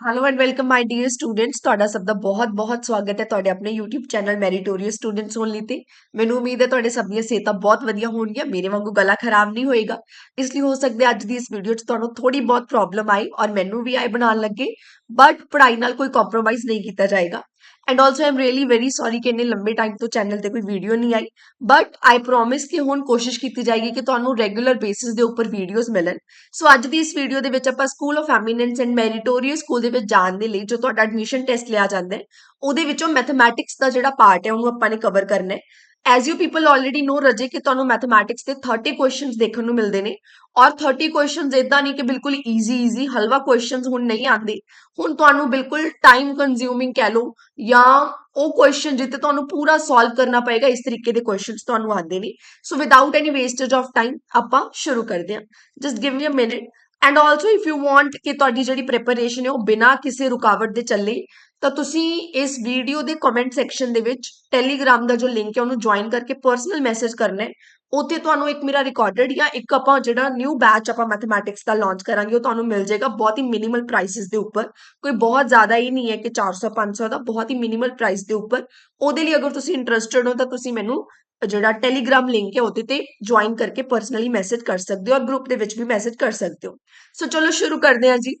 Hello and welcome my dear students ਤੁਹਾਡਾ ਸਭ ਦਾ ਬਹੁਤ-ਬਹੁਤ ਸਵਾਗਤ ਹੈ ਤੁਹਾਡੇ ਆਪਣੇ YouTube channel meritorious students only ਤੇ। ਮੈਨੂੰ ਉਮੀਦ ਹੈ ਤੁਹਾਡੇ ਸਭ ਦੀਆਂ ਸਿਹਤਾਂ ਬਹੁਤ ਵਧੀਆ ਹੋਣਗੀਆਂ। ਮੇਰੇ ਵਾਂਗੂ ਗਲਾ ਖਰਾਬ ਨਹੀਂ ਹੋਏਗਾ। ਇਸ ਲਈ ਹੋ ਸਕਦਾ ਅੱਜ ਦੀ ਇਸ ਵੀਡੀਓ 'ਚ ਤੁਹਾਨੂੰ ਥੋੜੀ ਬਹੁਤ ਪ੍ਰੋਬਲਮ ਆਈ ਔਰ ਮੈਨੂੰ ਵੀ ਆਏ ਬਣਾਉਣ ਲੱਗੇ। ਬਟ ਪੜ੍ਹਾਈ ਨਾਲ ਕੋਈ ਕੰਪਰੋਮਾਈਜ਼ ਨਹੀਂ ਕੀਤਾ ਜਾਏਗਾ। And also I'm really very sorry ਕਿ ਇੰਨੇ ਲੰਬੇ ਟਾਈਮ ਤੋਂ ਚੈਨਲ ਤੇ ਕੋਈ ਵੀਡੀਓ ਨਹੀਂ ਆਈ ਬਟ ਆਈ ਪ੍ਰੋਮਿਸ ਕਿ ਹੁਣ ਕੋਸ਼ਿਸ਼ ਕੀਤੀ ਜਾਏਗੀ ਕਿ ਤੁਹਾਨੂੰ ਰੈਗੂਲਰ ਬੇਸਿਸ ਦੇ ਉੱਪਰ ਵੀਡੀਓਜ਼ ਮਿਲਣ ਸੋ ਅੱਜ ਦੀ ਇਸ ਵੀਡੀਓ ਦੇ ਵਿੱਚ ਆਪਾਂ school of eminence and meritorious school ਦੇ ਵਿੱਚ ਜਾਣ ਦੇ ਲਈ ਜੋ ਤੁਹਾਡਾ ਐਡਮਿਸ਼ਨ ਟੈਸਟ ਲਿਆ ਜਾਂਦਾ ਹੈ ਉਹਦੇ ਵਿੱਚੋਂ ਮੈਥਮੈਟਿਕਸ ਦਾ ਜਿਹੜਾ ਪਾਰਟ ਹੈ ਉਹਨੂੰ ਆਪਾਂ ਨੇ ਕਵਰ ਕਰਨਾ ਹੈ as you people already know ਰਜੇ ਕਿ ਤੁਹਾਨੂੰ ਮੈਥਮੈਟਿਕਸ ਦੇ 30 ਕੁਐਸਚਨਸ ਦੇਖਣ ਨੂੰ ਮਿਲਦੇ ਨੇ। ਔਰ 30 ਕੁਐਸਚਨਸ ਇਦਾਂ ਨਹੀਂ ਕਿ ਬਿਲਕੁਲ ਈਜ਼ੀ ਈਜ਼ੀ ਹਲਵਾ ਕੁਐਸਚਨਸ ਹੁਣ ਨਹੀਂ ਆਉਂਦੇ। ਹੁਣ ਤੁਹਾਨੂੰ ਬਿਲਕੁਲ ਟਾਈਮ ਕੰਜ਼ਿਊਮਿੰਗ ਕਹਿ ਲਓ, ਜਾਂ ਉਹ ਕੁਐਸਚਨ ਜਿੱਤੇ ਤੁਹਾਨੂੰ ਪੂਰਾ ਸੋਲਵ ਕਰਨਾ ਪਏਗਾ, ਇਸ ਤਰੀਕੇ ਦੇ ਕੁਐਸਚਨਸ ਤੁਹਾਨੂੰ ਆਉਂਦੇ ਨੇ। So without any wastage of time ਆਪਾਂ ਸ਼ੁਰੂ ਕਰਦੇ ਹਾਂ। Just give me a minute and also if you want ਕਿ ਤੁਹਾਡੀ ਜਿਹੜੀ ਪ੍ਰੈਪਰੇਸ਼ਨ ਹੈ ਉਹ ਬਿਨਾਂ ਕਿਸੇ ਰੁਕਾਵਟ ਦੇ ਚੱਲੇ ਤਾਂ ਤੁਸੀਂ ਇਸ ਵੀਡੀਓ ਦੇ ਕਮੈਂਟ ਸੈਕਸ਼ਨ ਦੇ ਵਿੱਚ ਟੈਲੀਗ੍ਰਾਮ ਦਾ ਜੋ ਲਿੰਕ ਹੈ, ਉਹਨੂੰ ਜੁਆਇਨ ਕਰਕੇ ਪਰਸਨਲ ਮੈਸੇਜ ਕਰਨਾ ਹੈ। ਉੱਥੇ ਤੁਹਾਨੂੰ ਇੱਕ ਮੇਰਾ ਰਿਕਾਰਡਡ ਜਾਂ ਇੱਕ ਆਪਾਂ ਜਿਹੜਾ ਨਿਊ ਬੈਚ ਆਪਾਂ ਮੈਥਮੈਟਿਕਸ ਦਾ ਲਾਂਚ ਕਰਾਂਗੇ, ਉਹ ਤੁਹਾਨੂੰ ਮਿਲ ਜਾਏਗਾ ਬਹੁਤ ਹੀ ਮਿਨੀਮਲ ਪ੍ਰਾਈਸਿਸ ਦੇ ਉੱਪਰ। ਕੋਈ ਬਹੁਤ ਜ਼ਿਆਦਾ ਹੀ ਨਹੀਂ ਹੈ ਕਿ 400 500 ਦਾ, ਬਹੁਤ ਹੀ ਮਿਨੀਮਲ ਪ੍ਰਾਈਸ ਦੇ ਉੱਪਰ। ਉਹਦੇ ਲਈ ਅਗਰ ਤੁਸੀਂ ਇੰਟਰਸਟਿਡ ਹੋ, ਤਾਂ ਤੁਸੀਂ ਮੈਨੂੰ ਜਿਹੜਾ ਟੈਲੀਗ੍ਰਾਮ ਲਿੰਕ ਹੈ, ਉਹਦੇ ਤੇ ਜੁਆਇਨ ਕਰਕੇ ਪਰਸਨਲੀ ਮੈਸੇਜ ਕਰ ਸਕਦੇ ਹੋ ਔਰ ਗਰੁੱਪ ਦੇ ਵਿੱਚ ਵੀ ਮੈਸੇਜ ਕਰ ਸਕਦੇ ਹੋ। ਸੋ ਚਲੋ ਸ਼ੁਰੂ ਕਰਦੇ ਹਾਂ ਜੀ।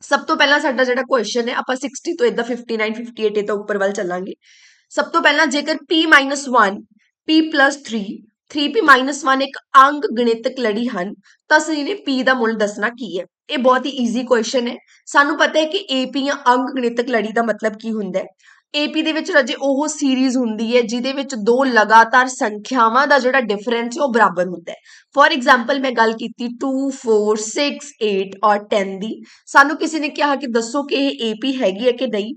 ਸਭ ਤੋਂ ਪਹਿਲਾਂ ਸਾਡਾ ਜਿਹੜਾ ਕੁਐਸਚਨ ਹੈ, ਆਪਾਂ 60 ਤੋਂ ਇਦਾਂ 59 58 ਤੋਂ ਉੱਪਰ ਵੱਲ ਚੱਲਾਂਗੇ। ਸਭ ਤੋਂ ਪਹਿਲਾਂ ਜੇਕਰ p 1 p 3 3p 1 ਇੱਕ ਅੰਕ ਗਣਿਤਕ ਲੜੀ ਹਨ, ਤਾਂ ਅਸੀਂ ਨੇ p ਦਾ ਮੁੱਲ ਦੱਸਣਾ ਕੀ ਹੈ? ਇਹ ਬਹੁਤ ਹੀ ਈਜ਼ੀ ਕੁਐਸਚਨ ਹੈ। ਸਾਨੂੰ ਪਤਾ ਹੈ ਕਿ ap ਜਾਂ ਅੰਕ ਗਣਿਤਕ ਲੜੀ ਦਾ ਮਤਲਬ ਕੀ ਹੁੰਦਾ ਹੈ। AP ਦੇ ਵਿੱਚ ਰਜੇ ਉਹ ਸੀਰੀਜ਼ ਹੁੰਦੀ ਹੈ ਜਿਹਦੇ ਵਿੱਚ ਦੋ ਲਗਾਤਾਰ ਸੰਖਿਆਵਾਂ ਦਾ ਜਿਹੜਾ ਡਿਫਰੈਂਸ ਹੈ ਉਹ ਬਰਾਬਰ ਹੁੰਦਾ ਹੈ। ਫੋਰ ਐਗਜ਼ਾਮਪਲ ਮੈਂ ਗੱਲ ਕੀਤੀ 2 4 6 8 ਔਰ 10 ਦੀ। ਸਾਨੂੰ ਕਿਸੇ ਨੇ ਕਿਹਾ ਕਿ ਦੱਸੋ ਕਿ ਇਹ AP ਹੈਗੀ ਹੈ ਕਿ ਨਹੀਂ?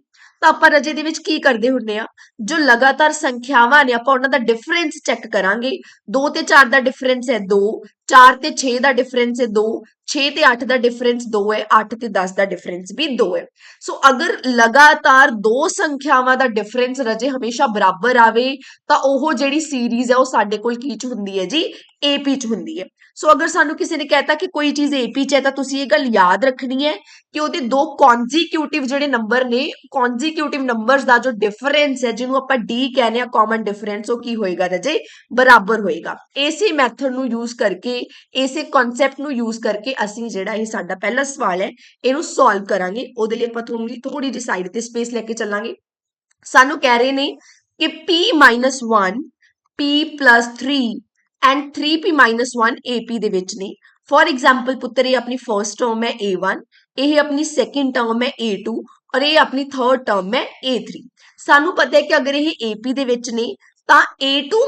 ਤਾਂ ਆਪਾਂ ਰਜੇ ਦੇ ਵਿੱਚ ਕੀ ਕਰਦੇ ਹੁੰਨੇ ਆ? ਜੋ ਲਗਾਤਾਰ ਸੰਖਿਆਵਾਂ ਨੇ, ਆਪਾਂ ਉਹਨਾਂ ਦਾ ਡਿਫਰੈਂਸ ਚੈੱਕ ਕਰਾਂਗੇ। 2 ਤੇ 4 ਦਾ ਡਿਫਰੈਂਸ ਹੈ 2 4 ਤੇ 6 ਦਾ ਡਿਫਰੈਂਸ ਹੈ 2 6 ਤੇ 8 ਦਾ ਡਿਫਰੈਂਸ 2 ਹੈ 8 ਤੇ 10 ਦਾ ਡਿਫਰੈਂਸ ਵੀ 2 ਹੈ। ਸੋ ਅਗਰ ਲਗਾਤਾਰ ਦੋ ਸੰਖਿਆਵਾਂ ਦਾ ਡਿਫਰੈਂਸ ਰਜੇ ਹਮੇਸ਼ਾ ਬਰਾਬਰ ਆਵੇ, ਤਾਂ ਉਹ ਜਿਹੜੀ ਸੀਰੀਜ਼ ਹੈ ਉਹ ਸਾਡੇ ਕੋਲ ਕੀ ਚ ਹੁੰਦੀ ਹੈ ਜੀ? AP ਚ ਹੁੰਦੀ ਹੈ। ਸੋ ਅਗਰ ਸਾਨੂੰ ਕਿਸੇ ਨੇ ਕਹਿਤਾ ਕਿ ਕੋਈ ਚੀਜ਼ AP ਚ ਹੈ ਤਾਂ ਤੁਸੀਂ ਇਹ ਗੱਲ ਯਾਦ ਰੱਖਣੀ ਹੈ ਕਿ ਉਹਦੇ ਦੋ ਕੌਨਜ਼ੀਕਿਊਟਿਵ ਜਿਹੜੇ ਨੰਬਰ ਨੇ ਕੌਨਜ਼ੀਕਿਊਟਿਵ ਨੰਬਰਸ ਦਾ ਜੋ ਡਿਫਰੈਂਸ ਹੈ, ਜਿਹਨੂੰ ਆਪਾਂ D ਕਹਿੰਦੇ ਆ ਕਾਮਨ ਡਿਫਰੈਂਸ ਉਹ ਕੀ ਹੋਏਗਾ ਰਜੇ? ਬਰਾਬਰ ਹੋਏਗਾ। ਇਸੇ ਮੈਥਡ ਨੂੰ ਯੂਜ਼ ਕਰਕੇ, ਇਸੇ ਕਨਸੈਪਟ ਨੂੰ ਯੂਜ਼ ਕਰਕੇ ਅਸੀਂ ਜਿਹੜਾ ਇਹ ਸਾਡਾ ਪਹਿਲਾ ਸਵਾਲ ਹੈ, ਇਹਨੂੰ ਸੋਲਵ ਕਰਾਂਗੇ। ਉਹਦੇ ਲਈ ਆਪਾਂ ਥੋੜੀ ਥੋੜੀ ਜਿਹੀ ਸਾਈਡ ਤੇ ਸਪੇਸ ਲੈ ਕੇ ਚੱਲਾਂਗੇ। ਸਾਨੂੰ ਕਹਿ ਰਹੇ ਨੇ ਕਿ p 1 p 3 and 3p 1 AP ਦੇ ਵਿੱਚ ਨੇ। ਫੋਰ ਐਗਜ਼ਾਮਪਲ ਪੁੱਤਰ, ਇਹ ਆਪਣੀ ਫਰਸਟ ਟਰਮ ਹੈ A1 ਇਹ ਆਪਣੀ ਸੈਕਿੰਡ ਟਰਮ ਹੈ A2 ਔਰ ਇਹ ਆਪਣੀ ਥਰਡ ਟਰਮ ਹੈ A3 ਸਾਨੂੰ ਪਤਾ ਹੈ ਕਿ ਅਗਰ ਇਹ AP ਦੇ ਵਿੱਚ ਨੇ, ਤਾਂ A2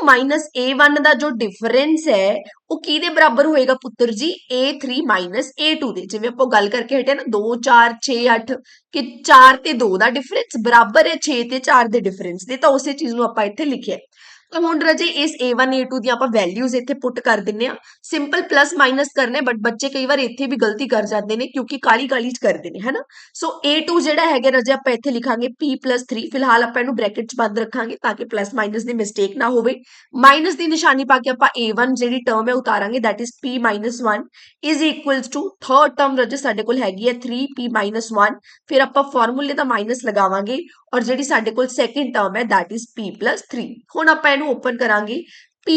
A1 ਦਾ ਜੋ ਡਿਫਰੈਂਸ ਹੈ, ਉਹ ਕਿਹਦੇ ਬਰਾਬਰ ਹੋਏਗਾ ਪੁੱਤਰ ਜੀ? A3 A2 ਦੇ। ਜਿਵੇਂ ਆਪਾਂ ਗੱਲ ਕਰਕੇ ਹਟੇ ਨਾ 2 4 6 8 ਕਿ 4 ਤੇ 2 ਦਾ ਡਿਫਰੈਂਸ ਬਰਾਬਰ ਹੈ 6 ਤੇ 4 ਦੇ ਡਿਫਰੈਂਸ ਦੇ, ਤਾਂ ਉਸੇ ਚੀਜ਼ ਨੂੰ ਆਪਾਂ ਇੱਥੇ ਲਿਖਿਆ। ਤਾਂ ਹੁਣ ਰਜੇ ਇਸ A1 A2 ਦੀਆਂ ਆਪਾਂ ਵੈਲਿਊਜ਼ ਇੱਥੇ ਪੁੱਟ ਕਰ ਦਿੰਨੇ ਆ ਸਿੰਪਲ ਪਲੱਸ ਮਾਈਨਸ ਕਰਨੇ ਬਟ ਬੱਚੇ ਕਈ ਵਾਰ ਇੱਥੇ ਵੀ ਗਲਤੀ ਕਰ ਜਾਂਦੇ ਨੇ ਕਿਉਂਕਿ ਕਾਲੀ ਕਾਲੀ ਚ ਕਰਦੇ ਨੇ ਹੈਨਾ ਸੋ A2 ਜਿਹੜਾ ਹੈਗਾ ਰਜੇ ਆਪਾਂ ਇੱਥੇ ਲਿਖਾਂਗੇ P 3 ਫਿਲਹਾਲ ਆਪਾਂ ਇਹਨੂੰ ਬ੍ਰੈਕਟ ਚ ਬੰਦ ਰੱਖਾਂਗੇ ਤਾਂ ਕਿ ਪਲੱਸ ਮਾਈਨਸ ਦੀ ਮਿਸਟੇਕ ਨਾ ਹੋਵੇ ਮਾਈਨਸ ਦੀ ਨਿਸ਼ਾਨੀ ਪਾ ਕੇ ਆਪਾਂ A1 ਜਿਹੜੀ ਟਰਮ ਹੈ ਉਤਾਰਾਂਗੇ that is P 1 is equals to third term ਰਜੇ ਸਾਡੇ ਕੋਲ ਹੈਗੀ ਹੈ 3P 1 ਫਿਰ ਆਪਾਂ ਫਾਰਮੂਲੇ ਦਾ ਮਾਈਨਸ ਲਗਾਵਾਂਗੇ ਔਰ ਜਿਹੜੀ ਸਾਡੇ ਕੋਲ ਸੈਕਿੰਡ ਟਰਮ ਹੈ that is P 3 ਹੁਣ ਆਪਾਂ ਇਹਨੂੰ ਓਪਨ ਕਰਾਂਗੇ, p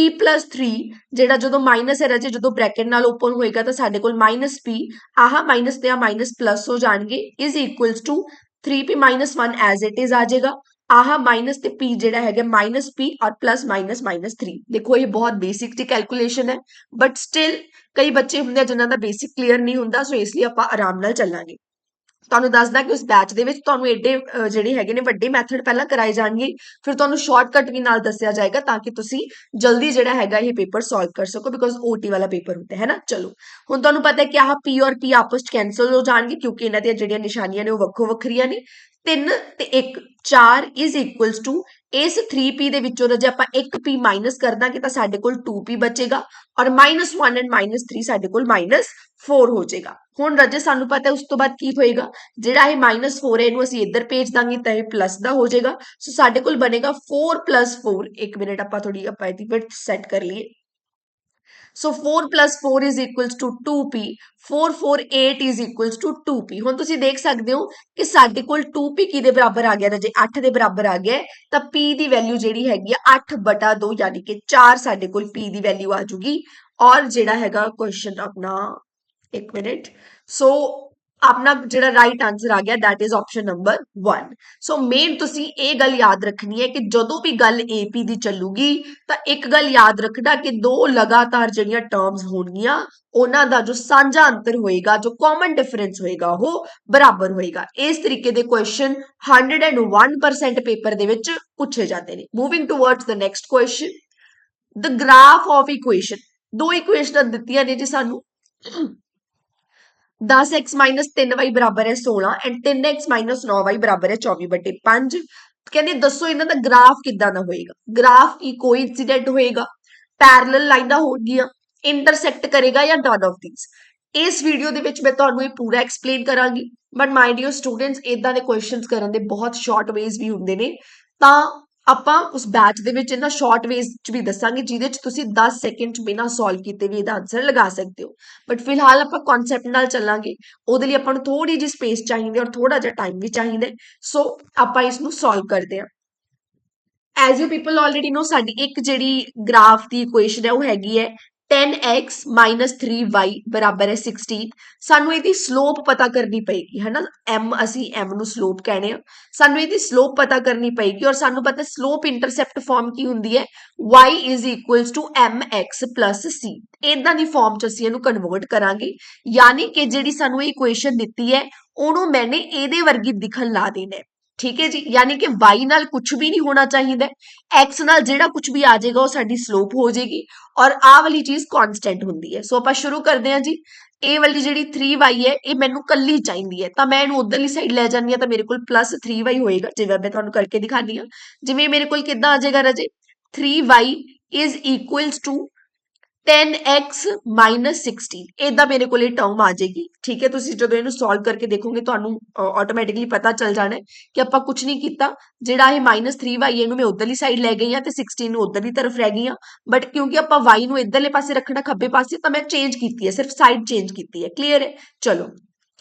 3 ਜਿਹੜਾ ਜਦੋਂ ਮਾਈਨਸ ਹੈ ਰਜੇ, ਜਦੋਂ ਬ੍ਰੈਕਟ ਨਾਲ ਓਪਨ ਹੋਏਗਾ ਤਾਂ ਸਾਡੇ ਕੋਲ -p, ਆਹ ਮਾਈਨਸ ਤੇ ਆ ਮਾਈਨਸ ਪਲੱਸ ਹੋ ਜਾਣਗੇ, is equals to 3p 1 as it is ਆ ਜਾਏਗਾ, ਆਹ ਮਾਈਨਸ ਤੇ p ਜਿਹੜਾ ਹੈਗਾ ਮਾਈਨਸ p ਔਰ ਪਲੱਸ ਮਾਈਨਸ ਮਾਈਨਸ 3 ਦੇਖੋ ਇਹ ਬਹੁਤ ਬੇਸਿਕ ਜੀ ਕੈਲਕੂਲੇਸ਼ਨ ਹੈ ਬਟ ਸਟਿਲ ਕਈ ਬੱਚੇ ਹੁੰਦੇ ਆ ਜਿਨ੍ਹਾਂ ਦਾ ਬੇਸਿਕ ਕਲੀਅਰ ਨਹੀਂ ਹੁੰਦਾ ਸੋ ਇਸ ਲਈ ਆਪਾਂ ਆਰਾਮ ਨਾਲ ਚੱਲਾਂਗੇ। ਤੁਹਾਨੂੰ ਦੱਸਦਾ ਕਿ ਉਸ ਬੈਚ ਦੇ ਵਿੱਚ ਤੁਹਾਨੂੰ ਏਡੇ ਜਿਹੜੇ ਹੈਗੇ ਨੇ ਵੱਡੇ ਮੈਥਡ ਪਹਿਲਾਂ ਕਰਾਏ ਜਾਣਗੇ। ਫਿਰ ਤੁਹਾਨੂੰ ਸ਼ਾਰਟਕਟ ਵੀ ਨਾਲ ਦੱਸਿਆ ਜਾਏਗਾ ਤਾਂ ਕਿ ਤੁਸੀਂ ਜਲਦੀ ਜਿਹੜਾ ਹੈਗਾ ਇਹ ਪੇਪਰ ਸੋਲਵ ਕਰ ਸਕੋ ਬਿਕੋਜ਼ ਓਟੀ ਵਾਲਾ ਪੇਪਰ ਹੁੰਦਾ, ਹੈ ਨਾ? ਚਲੋ, ਹੁਣ ਤੁਹਾਨੂੰ ਪਤਾ ਹੈ ਕਿ ਆਹ ਪੀ ਔਰ ਪੀ ਆਪਸ ਚ ਕੈਨਸਲ ਹੋ ਜਾਣਗੇ ਕਿਉਂਕਿ ਇਹਨਾਂ ਦੀਆਂ ਜਿਹੜੀਆਂ ਨਿਸ਼ਾਨੀਆਂ ਨੇ ਉਹ ਵੱਖੋ ਵੱਖਰੀਆਂ ਨੇ। 3 ਤੇ 1 4 ਇਜ਼ equals ਟੂ ਇਸ 3p ਦੇ ਵਿੱਚੋਂ ਜੇ ਆਪਾਂ 1p ਮਾਈਨਸ ਕਰ ਦਾਂਗੇ ਤਾਂ ਸਾਡੇ ਕੋਲ 2p ਬਚੇਗਾ ਔਰ -1 ਐਂਡ -3 ਸਾਡੇ ਕੋਲ -4 ਹੋ ਜਾਏਗਾ। ਹੁਣ ਰਜੇ ਸਾਨੂੰ ਪਤਾ ਹੈ ਉਸ ਤੋਂ ਬਾਅਦ ਕੀ ਹੋਏਗਾ। ਜਿਹੜਾ ਇਹ -4 ਹੈ, ਇਹਨੂੰ ਅਸੀਂ ਇੱਧਰ ਭੇਜ ਦਾਂਗੇ ਤਾਂ ਇਹ ਪਲੱਸ ਦਾ ਹੋ ਜਾਏਗਾ। ਸੋ ਸਾਡੇ ਕੋਲ ਬਣੇਗਾ 4 4 ਇੱਕ ਮਿੰਟ ਆਪਾਂ ਥੋੜੀ ਆਪਾਂ ਇਹਦੀ ਵਿਡਥ ਸੈੱਟ ਕਰ ਲਈਏ। ਸੋ 4 4 is equals to 2p 448 is equals to 2p ਹੁਣ ਤੁਸੀਂ ਦੇਖ ਸਕਦੇ ਹੋ ਕਿ ਸਾਡੇ ਕੋਲ 2p ਕਿਹਦੇ ਬਰਾਬਰ ਆ ਗਿਆ ਰਾਜੇ? 8 ਦੇ ਬਰਾਬਰ ਆ ਗਿਆ ਤਾਂ p ਦੀ ਵੈਲਿਊ ਜਿਹੜੀ ਹੈਗੀ ਆ 8 ਬਟਾ 2 ਯਾਨੀ ਕਿ 4 ਸਾਡੇ ਕੋਲ p ਦੀ ਵੈਲਿਊ ਆ ਜੂਗੀ। ਔਰ ਜਿਹੜਾ ਹੈਗਾ ਕੁਐਸਚਨ ਆਪਣਾ ਇੱਕ ਮਿੰਟ। ਸੋ ਆਪਣਾ ਜਿਹੜਾ ਰਾਈਟ ਆਨਸਰ ਆ ਗਿਆ, that is option number 1 so main ਤੁਸੀਂ ਇਹ ਗੱਲ ਯਾਦ ਰੱਖਣੀ ਹੈ ਕਿ ਜਦੋਂ ਵੀ ਗੱਲ AP ਦੀ ਚੱਲੂਗੀ, ਤਾਂ ਇੱਕ ਗੱਲ ਯਾਦ ਰੱਖਣਾ ਕਿ ਦੋ ਲਗਾਤਾਰ ਜਿਹੜੀਆਂ ਟਰਮਸ ਹੋਣਗੀਆਂ, ਉਹਨਾਂ ਦਾ ਜੋ ਸਾਂਝਾ ਅੰਤਰ ਹੋਏਗਾ, ਜੋ ਕਾਮਨ ਡਿਫਰੈਂਸ ਹੋਏਗਾ, ਉਹ ਬਰਾਬਰ ਹੋਏਗਾ। ਇਸ ਤਰੀਕੇ ਦੇ ਕੁਐਸਚਨ 101% ਪੇਪਰ ਦੇ ਵਿੱਚ ਪੁੱਛੇ ਜਾਂਦੇ ਨੇ। Moving towards the next question the graph of equation ਦੋ ਇਕੁਏਸ਼ਨਾਂ ਦਿੱਤੀਆਂ ਨੇ ਜੀ ਸਾਨੂੰ। 10x 3y ਬਰਾਬਰ ਹੈ 16 ਐਂਡ 3x 9y ਬਰਾਬਰ ਹੈ 24 ਬਟੇ 5 ਕਹਿੰਦੇ ਦੱਸੋ ਇਹਨਾਂ ਦਾ ਗ੍ਰਾਫ ਕਿੱਦਾਂ ਦਾ ਹੋਏਗਾ? ਗ੍ਰਾਫ ਕੀ ਕੋਇਨਸੀਡੈਂਟ ਹੋਏਗਾ ਪੈਰਲਲ ਲਾਈਨਾਂ ਹੋਣਗੀਆਂ ਇੰਟਰਸੈਕਟ ਕਰੇਗਾ ਜਾਂ ਨਨ ਆਫ ਥੀਸ ਇਸ ਵੀਡੀਓ ਦੇ ਵਿੱਚ ਮੈਂ ਤੁਹਾਨੂੰ ਇਹ ਪੂਰਾ ਐਕਸਪਲੇਨ ਕਰਾਂਗੀ ਬਟ ਮਾਈ ਡੀਅਰ ਸਟੂਡੈਂਟਸ ਇਦਾਂ ਦੇ ਕੁਐਸਚਨਸ ਕਰਨ ਦੇ ਬਹੁਤ ਸ਼ਾਰਟ ਵੇਜ਼ ਵੀ ਹੁੰਦੇ ਨੇ। ਤਾਂ ਆਪਾਂ ਉਸ ਬੈਚ ਦੇ ਵਿੱਚ ਇਹਨਾਂ ਸ਼ਾਰਟ ਵੇਜ਼ ਚ ਵੀ ਦੱਸਾਂਗੇ, ਜਿਹਦੇ ਚ ਤੁਸੀਂ 10 ਸੈਕਿੰਡ ਚ ਬਿਨਾਂ ਸੋਲਵ ਕੀਤੇ ਵੀ ਇਹਦਾ ਆਨਸਰ ਲਗਾ ਸਕਦੇ ਹੋ। ਬਟ ਫਿਲਹਾਲ ਆਪਾਂ ਕਨਸੈਪਟ ਨਾਲ ਚੱਲਾਂਗੇ। ਉਹਦੇ ਲਈ ਆਪਾਂ ਨੂੰ ਥੋੜੀ ਜਿਹੀ ਸਪੇਸ ਚਾਹੀਦੀ ਔਰ ਥੋੜਾ ਜਿਹਾ ਟਾਈਮ ਵੀ ਚਾਹੀਦਾ ਸੋ ਆਪਾਂ ਇਸ ਨੂੰ ਸੋਲਵ ਕਰਦੇ ਹਾਂ। As you people already know ਸਾਡੀ ਇੱਕ ਜਿਹੜੀ ਗ੍ਰਾਫ ਦੀ ਇਕੁਏਸ਼ਨ ਹੈ, ਉਹ ਹੈਗੀ ਹੈ 10x 3y ਬਰਾਬਰ ਹੈ 16 ਸਾਨੂੰ ਇਹਦੀ ਸਲੋਪ ਪਤਾ ਕਰਨੀ ਪਏਗੀ ਹੈ ਨਾ m ਅਸੀਂ m ਨੂੰ ਸਲੋਪ ਕਹਿੰਦੇ ਆ। ਸਾਨੂੰ ਇਹਦੀ ਸਲੋਪ ਪਤਾ ਕਰਨੀ ਪਏਗੀ ਔਰ ਸਾਨੂੰ ਪਤਾ ਸਲੋਪ ਇੰਟਰਸੈਪਟ ਫਾਰਮ ਕੀ ਹੁੰਦੀ ਹੈ? Y mx c ਇਦਾਂ ਦੀ ਫਾਰਮ ਚ ਅਸੀਂ ਇਹਨੂੰ ਕਨਵਰਟ ਕਰਾਂਗੇ। ਯਾਨੀ ਕਿ ਜਿਹੜੀ ਸਾਨੂੰ ਇਹ ਇਕੁਏਸ਼ਨ ਦਿੱਤੀ ਹੈ, ਉਹਨੂੰ ਮੈਨੇ ਇਹਦੇ ਵਰਗੀ ਦਿਖਣ ਲਾ ਦੇਣਾ ਠੀਕ ਹੈ ਜੀ? ਯਾਨੀ ਕਿ y ਨਾਲ ਕੁਝ ਵੀ ਨਹੀਂ ਹੋਣਾ ਚਾਹੀਦਾ। X ਨਾਲ ਜਿਹੜਾ ਕੁਝ ਵੀ ਆ ਜਾਏਗਾ, ਉਹ ਸਾਡੀ ਸਲੋਪ ਹੋ ਜਾਏਗੀ ਔਰ ਆਹ ਵਾਲੀ ਚੀਜ਼ ਕਨਸਟੈਂਟ ਹੁੰਦੀ ਹੈ। ਸੋ ਆਪਾਂ ਸ਼ੁਰੂ ਕਰਦੇ ਹਾਂ ਜੀ। ਇਹ ਵਾਲੀ ਜਿਹੜੀ 3y ਹੈ, ਇਹ ਮੈਨੂੰ ਕੱਲੀ ਚਾਹੀਦੀ ਹੈ। ਤਾਂ ਮੈਂ ਇਹਨੂੰ ਉਧਰਲੀ ਸਾਈਡ ਲੈ ਜਾਂਦੀ ਹਾਂ ਤਾਂ ਮੇਰੇ ਕੋਲ ਪਲੱਸ 3y ਹੋਏਗਾ। ਜਿਵੇਂ ਮੈਂ ਤੁਹਾਨੂੰ ਕਰਕੇ ਦਿਖਾਉਂਦੀ ਹਾਂ। ਜਿਵੇਂ ਮੇਰੇ ਕੋਲ ਕਿੱਦਾਂ ਆ ਜਾਏਗਾ ਰਾਜੇ? 3y is equals to 10x 16 ਇਦਾਂ ਮੇਰੇ ਕੋਲ ਟਰਮ ਆ ਜਾਏਗੀ। ਠੀਕ ਹੈ? ਤੁਸੀਂ ਜਦੋਂ ਇਹਨੂੰ ਸੋਲਵ ਕਰਕੇ ਦੇਖੋਗੇ, ਤੁਹਾਨੂੰ ਆਟੋਮੈਟਿਕਲੀ ਪਤਾ ਚੱਲ ਜਾਣਾ ਕਿ ਆਪਾਂ ਕੁਝ ਨਹੀਂ ਕੀਤਾ। ਜਿਹੜਾ ਇਹ -3y ਇਹਨੂੰ ਮੈਂ ਉਧਰਲੀ ਸਾਈਡ ਲੈ ਗਈ ਆ ਤੇ 16 ਨੂੰ ਉਧਰਲੀ ਤਰਫ ਰਹਿ ਗਈ ਆ ਬਟ ਕਿਉਂਕਿ ਆਪਾਂ y ਨੂੰ ਇਧਰਲੇ ਪਾਸੇ ਰੱਖਣਾ ਖੱਬੇ ਪਾਸੇ, ਤਾਂ ਮੈਂ ਚੇਂਜ ਕੀਤੀ ਹੈ। ਸਿਰਫ ਸਾਈਡ ਚੇਂਜ ਕੀਤੀ ਹੈ। ਕਲੀਅਰ ਹੈ? ਚਲੋ।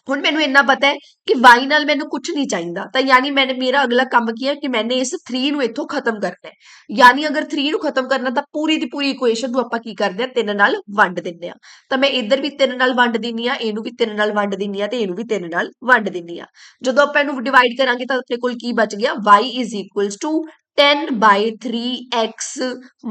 ਹੁਣ ਮੈਨੂੰ ਇੰਨਾ ਪਤਾ ਹੈ ਕਿ y ਨਾਲ ਮੈਨੂੰ ਕੁਝ ਨਹੀਂ ਚਾਹੀਦਾ। ਤਾਂ ਯਾਨੀ ਮੈਨੇ ਮੇਰਾ ਅਗਲਾ ਕੰਮ ਕੀ ਹੈ ਕਿ ਮੈਨੇ ਇਸ 3 ਨੂੰ ਇੱਥੋਂ ਖਤਮ ਕਰਨਾ ਹੈ। ਯਾਨੀ ਅਗਰ 3 ਨੂੰ ਖਤਮ ਕਰਨਾ ਤਾਂ ਪੂਰੀ ਦੀ ਪੂਰੀ ਇਕੁਏਸ਼ਨ ਨੂੰ ਆਪਾਂ ਕੀ ਕਰਦੇ ਆ 3 ਨਾਲ ਵੰਡ ਦਿੰਦੇ ਆ ਤਾਂ ਮੈਂ ਇੱਧਰ ਵੀ 3 ਨਾਲ ਵੰਡ ਦਿੰਨੀ ਆ ਇਹਨੂੰ ਵੀ 3 ਨਾਲ ਵੰਡ ਦਿੰਨੀ ਆ ਤੇ ਇਹਨੂੰ ਵੀ 3 ਨਾਲ ਵੰਡ ਦਿੰਨੀ ਆ ਜਦੋਂ ਆਪਾਂ ਇਹਨੂੰ ਡਿਵਾਈਡ ਕਰਾਂਗੇ ਤਾਂ ਆਪਣੇ ਕੋਲ ਕੀ ਬਚ ਗਿਆ? y 10 by 3x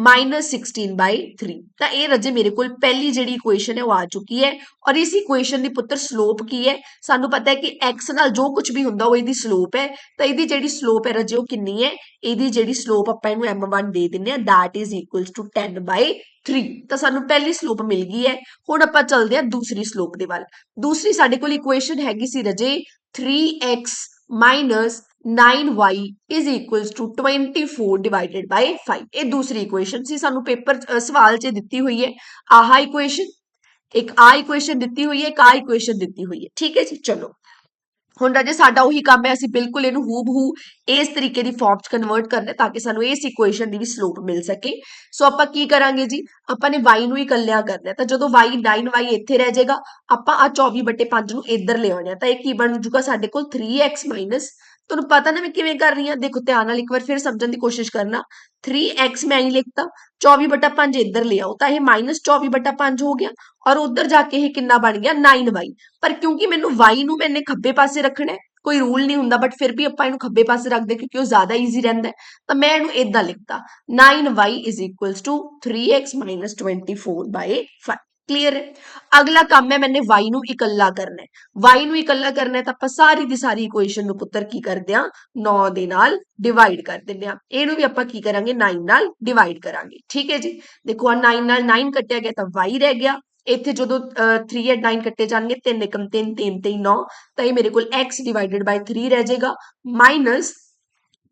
minus 16 ਬਾਈ 3 ਤਾਂ ਇਹ ਰਜੇ ਮੇਰੇ ਕੋਲ ਪਹਿਲੀ ਜਿਹੜੀ ਇਕੁਏਸ਼ਨ ਹੈ ਉਹ ਆ ਚੁੱਕੀ ਹੈ ਔਰ ਇਸ ਇਕੁਏਸ਼ਨ ਦੀ ਪੁੱਤਰ ਸਲੋਪ ਕੀ ਹੈ? ਸਾਨੂੰ ਪਤਾ ਹੈ ਕਿ x ਨਾਲ ਜੋ ਕੁਝ ਵੀ ਹੁੰਦਾ ਉਹ ਇਹਦੀ ਸਲੋਪ ਹੈ। ਤਾਂ ਇਹਦੀ ਜਿਹੜੀ ਸਲੋਪ ਹੈ ਰਜੇ ਉਹ ਕਿੰਨੀ ਹੈ? ਇਹਦੀ ਜਿਹੜੀ ਸਲੋਪ ਆਪਾਂ ਇਹਨੂੰ m1 ਦੇ ਦਿੰਨੇ ਆ that is equals to 10 by 3 ਤਾਂ ਸਾਨੂੰ ਪਹਿਲੀ ਸਲੋਪ ਮਿਲ ਗਈ ਹੈ। ਹੁਣ ਆਪਾਂ ਚੱਲਦੇ ਹਾਂ ਦੂਸਰੀ ਸਲੋਪ ਦੇ ਵੱਲ। ਦੂਸਰੀ ਸਾਡੇ ਕੋਲ ਇਕੁਏਸ਼ਨ ਹੈਗੀ ਸੀ ਰਜੇ 3x minus 9y is equals to 24 divided by 5 ਇਹ ਦੂਸਰੀ ਇਕੁਏਸ਼ਨ ਸੀ, ਸਾਨੂੰ ਪੇਪਰ ਸਵਾਲ 'ਚ ਦਿੱਤੀ ਹੋਈ ਹੈ। ਆਹ ਇਕੁਏਸ਼ਨ ਇੱਕ ਆ ਇਕੁਏਸ਼ਨ ਦਿੱਤੀ ਹੋਈ ਹੈ, ਇੱਕ ਆ ਇਕੁਏਸ਼ਨ ਦਿੱਤੀ ਹੋਈ ਹੈ। ਠੀਕ ਹੈ ਜੀ, ਚਲੋ। ਹੁਣ ਰਾਜੇ, ਸਾਡਾ ਉਹੀ ਕੰਮ ਹੈ, ਅਸੀਂ ਬਿਲਕੁਲ ਇਹਨੂੰ ਹੂਬਹੂ ਇਸ ਤਰੀਕੇ ਦੀ ਫਾਰਮ 'ਚ ਕਨਵਰਟ ਕਰਨਾ ਤਾਂ ਕਿ ਸਾਨੂੰ ਇਸ ਇਕੁਏਸ਼ਨ ਦੀ ਵੀ ਸਲੋਪ ਮਿਲ ਸਕੇ। ਸੋ ਆਪਾਂ ਕੀ ਕਰਾਂਗੇ ਜੀ? ਆਪਾਂ ਨੇ y ਨੂੰ ਹੀ ਇਕੱਲਿਆਂ ਕਰਨਾ ਤਾਂ ਜਦੋਂ y 9y ਇੱਥੇ ਰਹਿ ਜਾਏਗਾ, ਆਪਾਂ ਆ 24/5 ਨੂੰ ਇੱਧਰ ਲੈ ਆਉਣਾ ਤਾਂ ਇਹ ਕੀ ਬਣ ਜੂਗਾ ਸਾਡੇ ਕੋਲ 3x ਤੁਹਾਨੂੰ ਪਤਾ ਨਾ ਮੈਂ ਕਿਵੇਂ ਕਰ ਰਹੀ ਹਾਂ? ਦੇਖੋ, ਧਿਆਨ ਨਾਲ ਇੱਕ ਵਾਰ ਫਿਰ ਸਮਝਣ ਦੀ ਕੋਸ਼ਿਸ਼ ਕਰਨਾ। 3x ਮੈਂ ਹੀ ਲਿਖਤਾ 24/5 ਇੱਧਰ ਲੈ ਆਓ। ਤਾਂ ਇਹ -24/5 ਹੋ ਗਿਆ ਔਰ ਉੱਧਰ ਜਾ ਕੇ ਇਹ ਕਿੰਨਾ ਬਣ ਗਿਆ? 9y ਪਰ ਕਿਉਂਕਿ ਮੈਨੂੰ y ਨੂੰ ਮੈਨੇ ਖੱਬੇ ਪਾਸੇ ਰੱਖਣਾ ਹੈ, ਕੋਈ ਰੂਲ ਨਹੀਂ ਹੁੰਦਾ ਬਟ ਫਿਰ ਵੀ ਆਪਾਂ ਇਹਨੂੰ ਖੱਬੇ ਪਾਸੇ ਰੱਖਦੇ ਕਿਉਂਕਿ ਉਹ ਜ਼ਿਆਦਾ ਈਜ਼ੀ ਰਹਿੰਦਾ ਤਾਂ ਮੈਂ ਇਹਨੂੰ ਇਦਾਂ ਲਿਖਤਾ। 9y 3x 24/5 ਕਲੀਅਰ ਹੈ। ਅਗਲਾ ਕੰਮ ਹੈ ਮੈਨੇ y ਨੂੰ ਇਕੱਲਾ ਕਰਨਾ ਹੈ। y ਨੂੰ ਇਕੱਲਾ ਕਰਨਾ ਹੈ ਤਾਂ ਆਪਾਂ ਸਾਰੀ ਦੀ ਸਾਰੀ ਇਕੁਏਸ਼ਨ ਨੂੰ ਪੁੱਤਰ ਕੀ ਕਰਦੇ ਆ 9 ਦੇ ਨਾਲ ਡਿਵਾਈਡ ਕਰ ਦਿੰਦੇ ਆ ਇਹਨੂੰ ਵੀ ਆਪਾਂ ਕੀ ਕਰਾਂਗੇ? 9 ਨਾਲ ਡਿਵਾਈਡ ਕਰਾਂਗੇ। ਠੀਕ ਹੈ ਜੀ? ਦੇਖੋ ਆ 9 ਨਾਲ 9 ਕੱਟਿਆ ਗਿਆ ਤਾਂ y ਰਹਿ ਗਿਆ। ਇੱਥੇ ਜਦੋਂ 3 ਐਂਡ 9 ਕੱਟੇ ਜਾਣਗੇ 3 1 3 3 3 9 ਤਾਂ ਇਹ ਮੇਰੇ ਕੋਲ x ਡਿਵਾਈਡਡ ਬਾਈ 3 ਰਹਿ ਜਾਏਗਾ। ਮਾਈਨਸ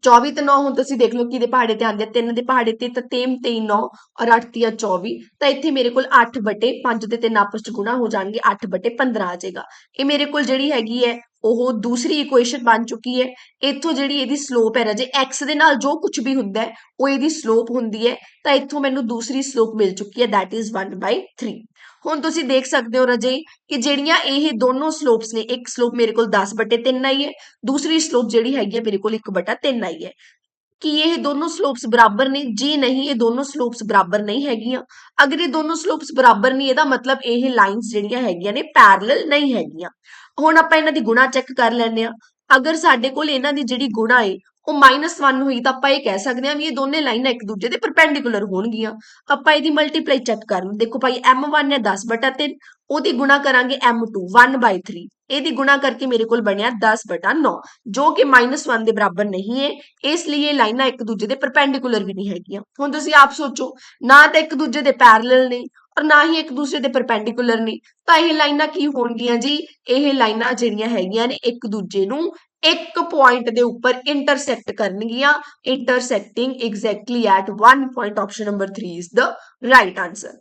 24 ਤੇ 9 ਹੁਣ ਤੁਸੀਂ ਦੇਖ ਲਓ ਕਿਹਦੇ ਪਹਾੜੇ ਤੇ ਆਂਦੇ 3 ਦੇ ਪਹਾੜੇ ਤੇ ਤਾਂ 3 ਤੇ 9 ਔਰ 8 ਤੇ 24 ਤਾਂ ਇੱਥੇ ਮੇਰੇ ਕੋਲ 8 ਬਟੇ 5 ਤੇ 3 ਆਪਸ ਚ ਗੁਣਾ ਹੋ ਜਾਣਗੇ 8 ਬਟੇ 15 ਆ ਜਾਏਗਾ ਇਹ ਮੇਰੇ ਕੋਲ ਜਿਹੜੀ ਹੈਗੀ ਹੈ ਉਹ ਦੂਸਰੀ ਇਕੁਏਸ਼ਨ ਬਣ ਚੁੱਕੀ ਹੈ। ਇੱਥੋਂ ਜਿਹੜੀ ਇਹਦੀ ਸਲੋਪ ਹੈ ਰਾਜੇ x ਦੇ ਨਾਲ ਜੋ ਕੁਝ ਵੀ ਹੁੰਦਾ ਹੈ, ਉਹ ਇਹਦੀ ਸਲੋਪ ਹੁੰਦੀ ਹੈ, ਤਾਂ ਇੱਥੋਂ ਮੈਨੂੰ ਦੂਸਰੀ ਸਲੋਪ ਮਿਲ ਚੁੱਕੀ ਹੈ, that is 1/3 ਹੁਣ ਤੁਸੀਂ ਦੇਖ ਸਕਦੇ ਹੋ ਰਾਜੇ ਕਿ ਜਿਹੜੀਆਂ ਇਹ ਦੋਨੋਂ ਸਲੋਪਸ ਨੇ, ਇੱਕ ਸਲੋਪ ਮੇਰੇ ਕੋਲ 10/3 ਆਈ ਹੈ, ਦੂਸਰੀ ਸਲੋਪ ਜਿਹੜੀ ਹੈਗੀ ਹੈ, ਮੇਰੇ ਕੋਲ 1/3 ਆਈ ਹੈ। ਕਿ ਇਹ ਦੋਨੋਂ ਸਲੋਪਸ ਬਰਾਬਰ ਨੇ? ਜੀ ਨਹੀਂ, ਇਹ ਦੋਨੋਂ ਸਲੋਪਸ ਬਰਾਬਰ ਨਹੀਂ ਹੈਗੀਆਂ। ਅਗਰ ਇਹ ਦੋਨੋਂ ਸਲੋਪਸ ਬਰਾਬਰ ਨਹੀਂ ਇਹਦਾ ਮਤਲਬ ਇਹ ਲਾਈਨਸ ਜਿਹੜੀਆਂ ਹੈਗੀਆਂ ਨੇ ਪੈਰਲਲ ਨਹੀਂ ਹੈਗੀਆਂ। ਹੁਣ ਆਪਾਂ ਇਹਨਾਂ ਦੀ ਗੁਣਾ ਚੈੱਕ ਕਰ ਲੈਂਦੇ ਆ ਅਗਰ ਸਾਡੇ ਕੋਲ ਇਹਨਾਂ ਦੀ ਜਿਹੜੀ ਗੁਣਾ ਏ ਉਹ -1 ਹੋਈ ਤਾਂ ਆਪਾਂ ਇਹ ਕਹਿ ਸਕਦੇ ਹਾਂ ਵੀ ਇਹ ਦੋਨੇ ਲਾਈਨਾਂ ਇੱਕ ਦੂਜੇ ਦੇ ਪਰਪੈਂਡੀਕੁਲਰ ਹੋਣਗੀਆਂ। ਆਪਾਂ ਇਹਦੀ ਮਲਟੀਪਲਾਈ ਚੈੱਕ ਕਰ ਦੇਖੋ ਭਾਈ m1 ਹੈ 10/3 ਉਹਦੀ ਗੁਣਾ ਕਰਾਂਗੇ m2 1/3 ਇਹਦੀ ਗੁਣਾ ਕਰਕੇ ਮੇਰੇ ਕੋਲ ਬਣਿਆ 10/9 ਜੋ ਕਿ -1 ਦੇ ਬਰਾਬਰ ਨਹੀਂ ਹੈ। ਇਸ ਲਈ ਇਹ ਲਾਈਨਾਂ ਇੱਕ ਦੂਜੇ ਦੇ ਪਰਪੈਂਡੀਕੁਲਰ ਵੀ ਨਹੀਂ ਹੈਗੀਆਂ। ਹੁਣ ਤੁਸੀਂ ਆਪ ਸੋਚੋ, ਨਾ ਤਾਂ ਇੱਕ ਦੂਜੇ ਦੇ ਪੈਰਲਲ ਨੇ ਔਰ ਨਾ ਹੀ ਇੱਕ ਦੂਸਰੇ ਦੇ ਪਰਪੈਂਡੀਕੁਲਰ ਨੇ। ਤਾਂ ਇਹ ਲਾਈਨਾਂ ਕੀ ਹੋਣਗੀਆਂ ਜੀ? ਇਹ ਲਾਈਨਾਂ ਜਿਹੜੀਆਂ ਹੈਗੀਆਂ ਨੇ ਇੱਕ ਦੂਜੇ ਨੂੰ ਇੱਕ ਪੁਆਇੰਟ ਦੇ ਉੱਪਰ ਇੰਟਰਸੈਕਟ ਕਰਨਗੀਆਂ। Intersecting exactly at one point option number 3 is the right answer